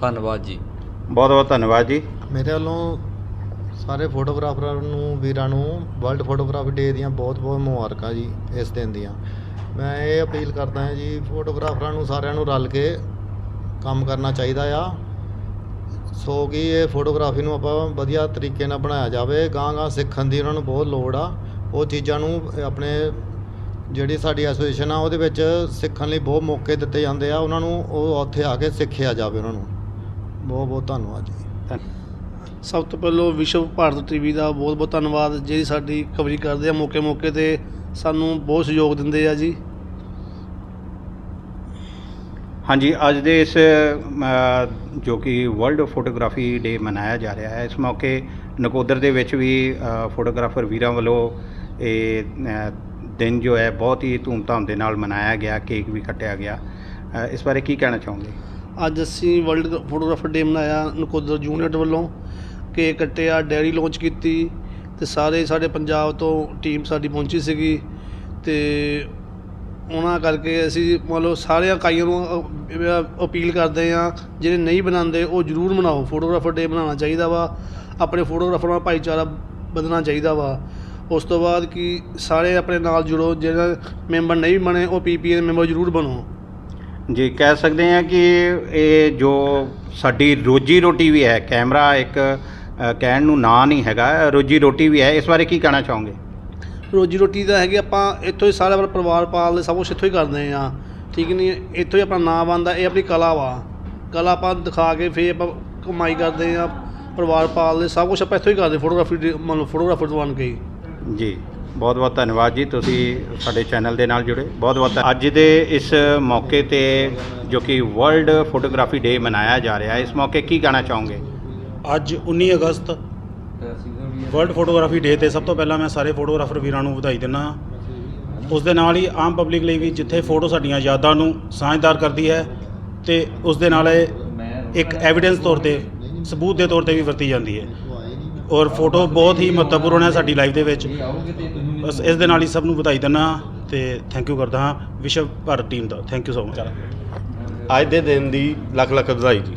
D: ਧੰਨਵਾਦ ਜੀ।
G: ਬਹੁਤ ਬਹੁਤ ਧੰਨਵਾਦ ਜੀ।
C: ਮੇਰੇ ਵੱਲੋਂ ਸਾਰੇ ਫੋਟੋਗ੍ਰਾਫਰਾਂ ਨੂੰ ਵੀਰਾਂ ਨੂੰ ਵਰਲਡ ਫੋਟੋਗ੍ਰਾਫੀ ਡੇ ਦੀਆਂ ਬਹੁਤ-ਬਹੁਤ ਮੁਬਾਰਕਾਂ ਜੀ ਇਸ ਦਿਨ ਦੀਆਂ। ਮੈਂ ਇਹ ਅਪੀਲ ਕਰਦਾ ਹਾਂ ਜੀ ਫੋਟੋਗ੍ਰਾਫਰਾਂ ਨੂੰ ਸਾਰਿਆਂ ਨੂੰ ਰਲ ਕੇ ਕੰਮ ਕਰਨਾ ਚਾਹੀਦਾ ਆ। ਸੋ ਕਿ ਇਹ ਫੋਟੋਗ੍ਰਾਫੀ ਨੂੰ ਆਪਾਂ ਵਧੀਆ ਤਰੀਕੇ ਨਾਲ ਬਣਾਇਆ ਜਾਵੇ ਗਾਂ ਗਾਂ ਸਿੱਖਣ ਦੀ ਉਹਨਾਂ ਨੂੰ ਬਹੁਤ ਲੋੜ ਆ। ਉਹ ਚੀਜ਼ਾਂ ਨੂੰ ਆਪਣੇ ਜਿਹੜੀ ਸਾਡੀ ਐਸੋਸੀਏਸ਼ਨ ਆ, ਉਹਦੇ ਵਿੱਚ ਸਿੱਖਣ ਲਈ ਬਹੁਤ ਮੌਕੇ ਦਿੱਤੇ ਜਾਂਦੇ ਆ। ਉਹਨਾਂ ਨੂੰ ਉਹ ਉੱਥੇ ਆ ਕੇ ਸਿੱਖਿਆ ਜਾਵੇ ਉਹਨਾਂ ਨੂੰ। ਬਹੁਤ ਬਹੁਤ ਧੰਨਵਾਦ ਜੀ।
J: ਸਭ ਤੋਂ ਪਹਿਲਾਂ ਵਿਸ਼ਵ ਭਾਰਤ ਟੀਵੀ ਦਾ ਬਹੁਤ ਬਹੁਤ ਧੰਨਵਾਦ, ਜਿਹੜੀ ਸਾਡੀ ਕਵਰੀ ਕਰਦੇ ਆ ਮੌਕੇ ਮੌਕੇ ਤੇ ਸਾਨੂੰ ਬਹੁਤ ਸਹਿਯੋਗ ਦਿੰਦੇ ਆ ਜੀ।
G: ਹਾਂਜੀ, ਅੱਜ ਦੇ ਇਸ ਜੋ ਕਿ ਵਰਲਡ ਫੋਟੋਗ੍ਰਾਫੀ ਡੇ ਮਨਾਇਆ ਜਾ ਰਿਹਾ ਹੈ, ਇਸ ਮੌਕੇ ਨਕੋਦਰ ਦੇ ਵਿੱਚ ਵੀ ਫੋਟੋਗ੍ਰਾਫਰ ਵੀਰਾਂ ਵੱਲੋਂ ਇਹ ਦਿਨ ਜੋ ਹੈ ਬਹੁਤ ਹੀ ਧੂਮਧਾਮ ਦੇ ਨਾਲ ਮਨਾਇਆ ਗਿਆ, ਕੇਕ ਵੀ ਕੱਟਿਆ ਗਿਆ। ਇਸ ਬਾਰੇ ਕੀ ਕਹਿਣਾ ਚਾਹੋਗੇ?
J: ਅੱਜ ਅਸੀਂ ਵਰਲਡ ਫੋਟੋਗ੍ਰਾਫਰ ਡੇ ਮਨਾਇਆ, ਨਕੋਦਰ ਯੂਨਿਟ ਵੱਲੋਂ। ਕੇਕ ਕੱਟਿਆ, ਡੈਰੀ ਲਾਂਚ ਕੀਤੀ, ਤੇ ਸਾਰੇ ਸਾਡੇ ਪੰਜਾਬ ਤੋਂ ਟੀਮ ਸਾਡੀ ਪਹੁੰਚੀ ਸੀਗੀ, ਤੇ ਉਹਨਾਂ ਕਰਕੇ ਅਸੀਂ ਮੰਨ ਲਓ ਸਾਰੇ ਇਕਾਈਆਂ ਨੂੰ ਅਪੀਲ ਕਰਦੇ ਹਾਂ, ਜਿਹੜੇ ਨਹੀਂ ਬਣਾਉਂਦੇ, ਉਹ ਜ਼ਰੂਰ ਬਣਾਓ। ਫੋਟੋਗ੍ਰਾਫਰ ਡੇ ਬਣਾਉਣਾ ਚਾਹੀਦਾ ਵਾ। ਆਪਣੇ ਫੋਟੋਗ੍ਰਾਫਰ ਨਾਲ ਭਾਈਚਾਰਾ ਵਧਣਾ ਚਾਹੀਦਾ ਵਾ। ਉਸ ਤੋਂ ਬਾਅਦ ਕਿ ਸਾਰੇ ਆਪਣੇ ਨਾਲ ਜੁੜੋ ਜਿਹੜਾ ਮੈਂਬਰ ਨਹੀਂ ਬਣੇ, ਉਹ ਪੀਪੀਏ ਦੇ ਮੈਂਬਰ ਜ਼ਰੂਰ ਬਣੋ।
G: ਜੀ, ਕਹਿ ਸਕਦੇ ਹਾਂ ਕਿ ਇਹ ਜੋ ਸਾਡੀ ਰੋਜੀ ਰੋਟੀ ਵੀ ਹੈ, ਕੈਮਰਾ ਇੱਕ ਕਹਿਣ ਨੂੰ ਨਾਂ ਨਹੀਂ ਹੈਗਾ। ਰੋਜੀ ਰੋਟੀ ਵੀ ਹੈ। ਇਸ ਬਾਰੇ ਕੀ ਕਹਿਣਾ ਚਾਹੋਗੇ?
J: ਰੋਜੀ ਰੋਟੀ ਦਾ ਹੈਗੀ ਆਪਾਂ ਇੱਥੋਂ ਹੀ ਸਾਰਾ ਆਪਣਾ ਪਰਿਵਾਰ ਪਾਲਦੇ ਸਭ ਕੁਛ ਇੱਥੋਂ ਹੀ ਕਰਦੇ ਆ ਠੀਕ ਨਹੀਂ ਇੱਥੋਂ ਹੀ ਆਪਣਾ ਨਾਂ ਬਣਦਾ ਇਹ ਆਪਣੀ ਕਲਾ ਵਾ। ਕਲਾ ਆਪਾਂ ਦਿਖਾ ਕੇ ਫੇਰ ਆਪਾਂ ਕਮਾਈ ਕਰਦੇ ਆ ਪਰਿਵਾਰ ਪਾਲਦੇ ਸਭ ਕੁਝ ਆਪਾਂ ਇੱਥੋਂ ਹੀ ਕਰਦੇ ਫੋਟੋਗ੍ਰਾਫੀ ਮਤਲਬ ਫੋਟੋਗ੍ਰਾਫਰ ਤੋਂ ਬਣ ਕੇ।
G: ਜੀ ਬਹੁਤ ਬਹੁਤ ਧੰਨਵਾਦ ਜੀ ਤੁਸੀਂ ਸਾਡੇ ਚੈਨਲ ਦੇ ਨਾਲ ਜੁੜੇ। ਬਹੁਤ ਬਹੁਤ ਅੱਜ ਦੇ ਇਸ ਮੌਕੇ ਤੇ ਜੋ ਕਿ ਵਰਲਡ ਫੋਟੋਗ੍ਰਾਫੀ ਡੇ ਮਨਾਇਆ ਜਾ ਰਿਹਾ ਹੈ ਇਸ ਮੌਕੇ ਕੀ ਕਹਿਣਾ ਚਾਹੋਗੇ?
K: ਅੱਜ 19 ਅਗਸਤ ਵਰਲਡ ਫੋਟੋਗ੍ਰਾਫੀ ਡੇ ਤੇ ਸਭ ਤੋਂ ਪਹਿਲਾਂ ਮੈਂ ਸਾਰੇ ਫੋਟੋਗ੍ਰਾਫਰ ਵੀਰਾਂ ਨੂੰ ਵਧਾਈ ਦਿੰਦਾ ਹਾਂ। ਉਸ ਦੇ ਨਾਲ ਹੀ ਆਮ ਪਬਲਿਕ ਲਈ ਵੀ ਜਿੱਥੇ ਫੋਟੋ ਸਾਡੀਆਂ ਯਾਦਾਂ ਨੂੰ ਸਾਂਝਦਾਰ ਕਰਦੀ ਹੈ ਤੇ ਉਸ ਦੇ ਨਾਲ ਇਹ ਇੱਕ ਐਵੀਡੈਂਸ ਤੌਰ ਤੇ, ਸਬੂਤ ਦੇ ਤੌਰ ਤੇ ਵੀ ਵਰਤੀ ਜਾਂਦੀ ਹੈ। ਔਰ ਫੋਟੋ ਬਹੁਤ ਹੀ ਮਹੱਤਵਪੂਰਨ ਹੈ ਸਾਡੀ ਲਾਈਫ ਦੇ ਵਿੱਚ। ਬਸ ਇਸ ਦੇ ਨਾਲ ਹੀ ਸਭ ਨੂੰ ਵਧਾਈ ਦਿੰਦਾ ਤੇ ਥੈਂਕ ਯੂ ਕਰਦਾ ਹਾਂ ਵਿਸ਼ਵ ਭਾਰਤ ਟੀਮ ਦਾ। ਥੈਂਕ ਯੂ ਸੋ ਮਚ
L: ਅੱਜ ਦੇ ਦਿਨ ਦੀ ਲੱਖ ਲੱਖ ਵਧਾਈ ਜੀ।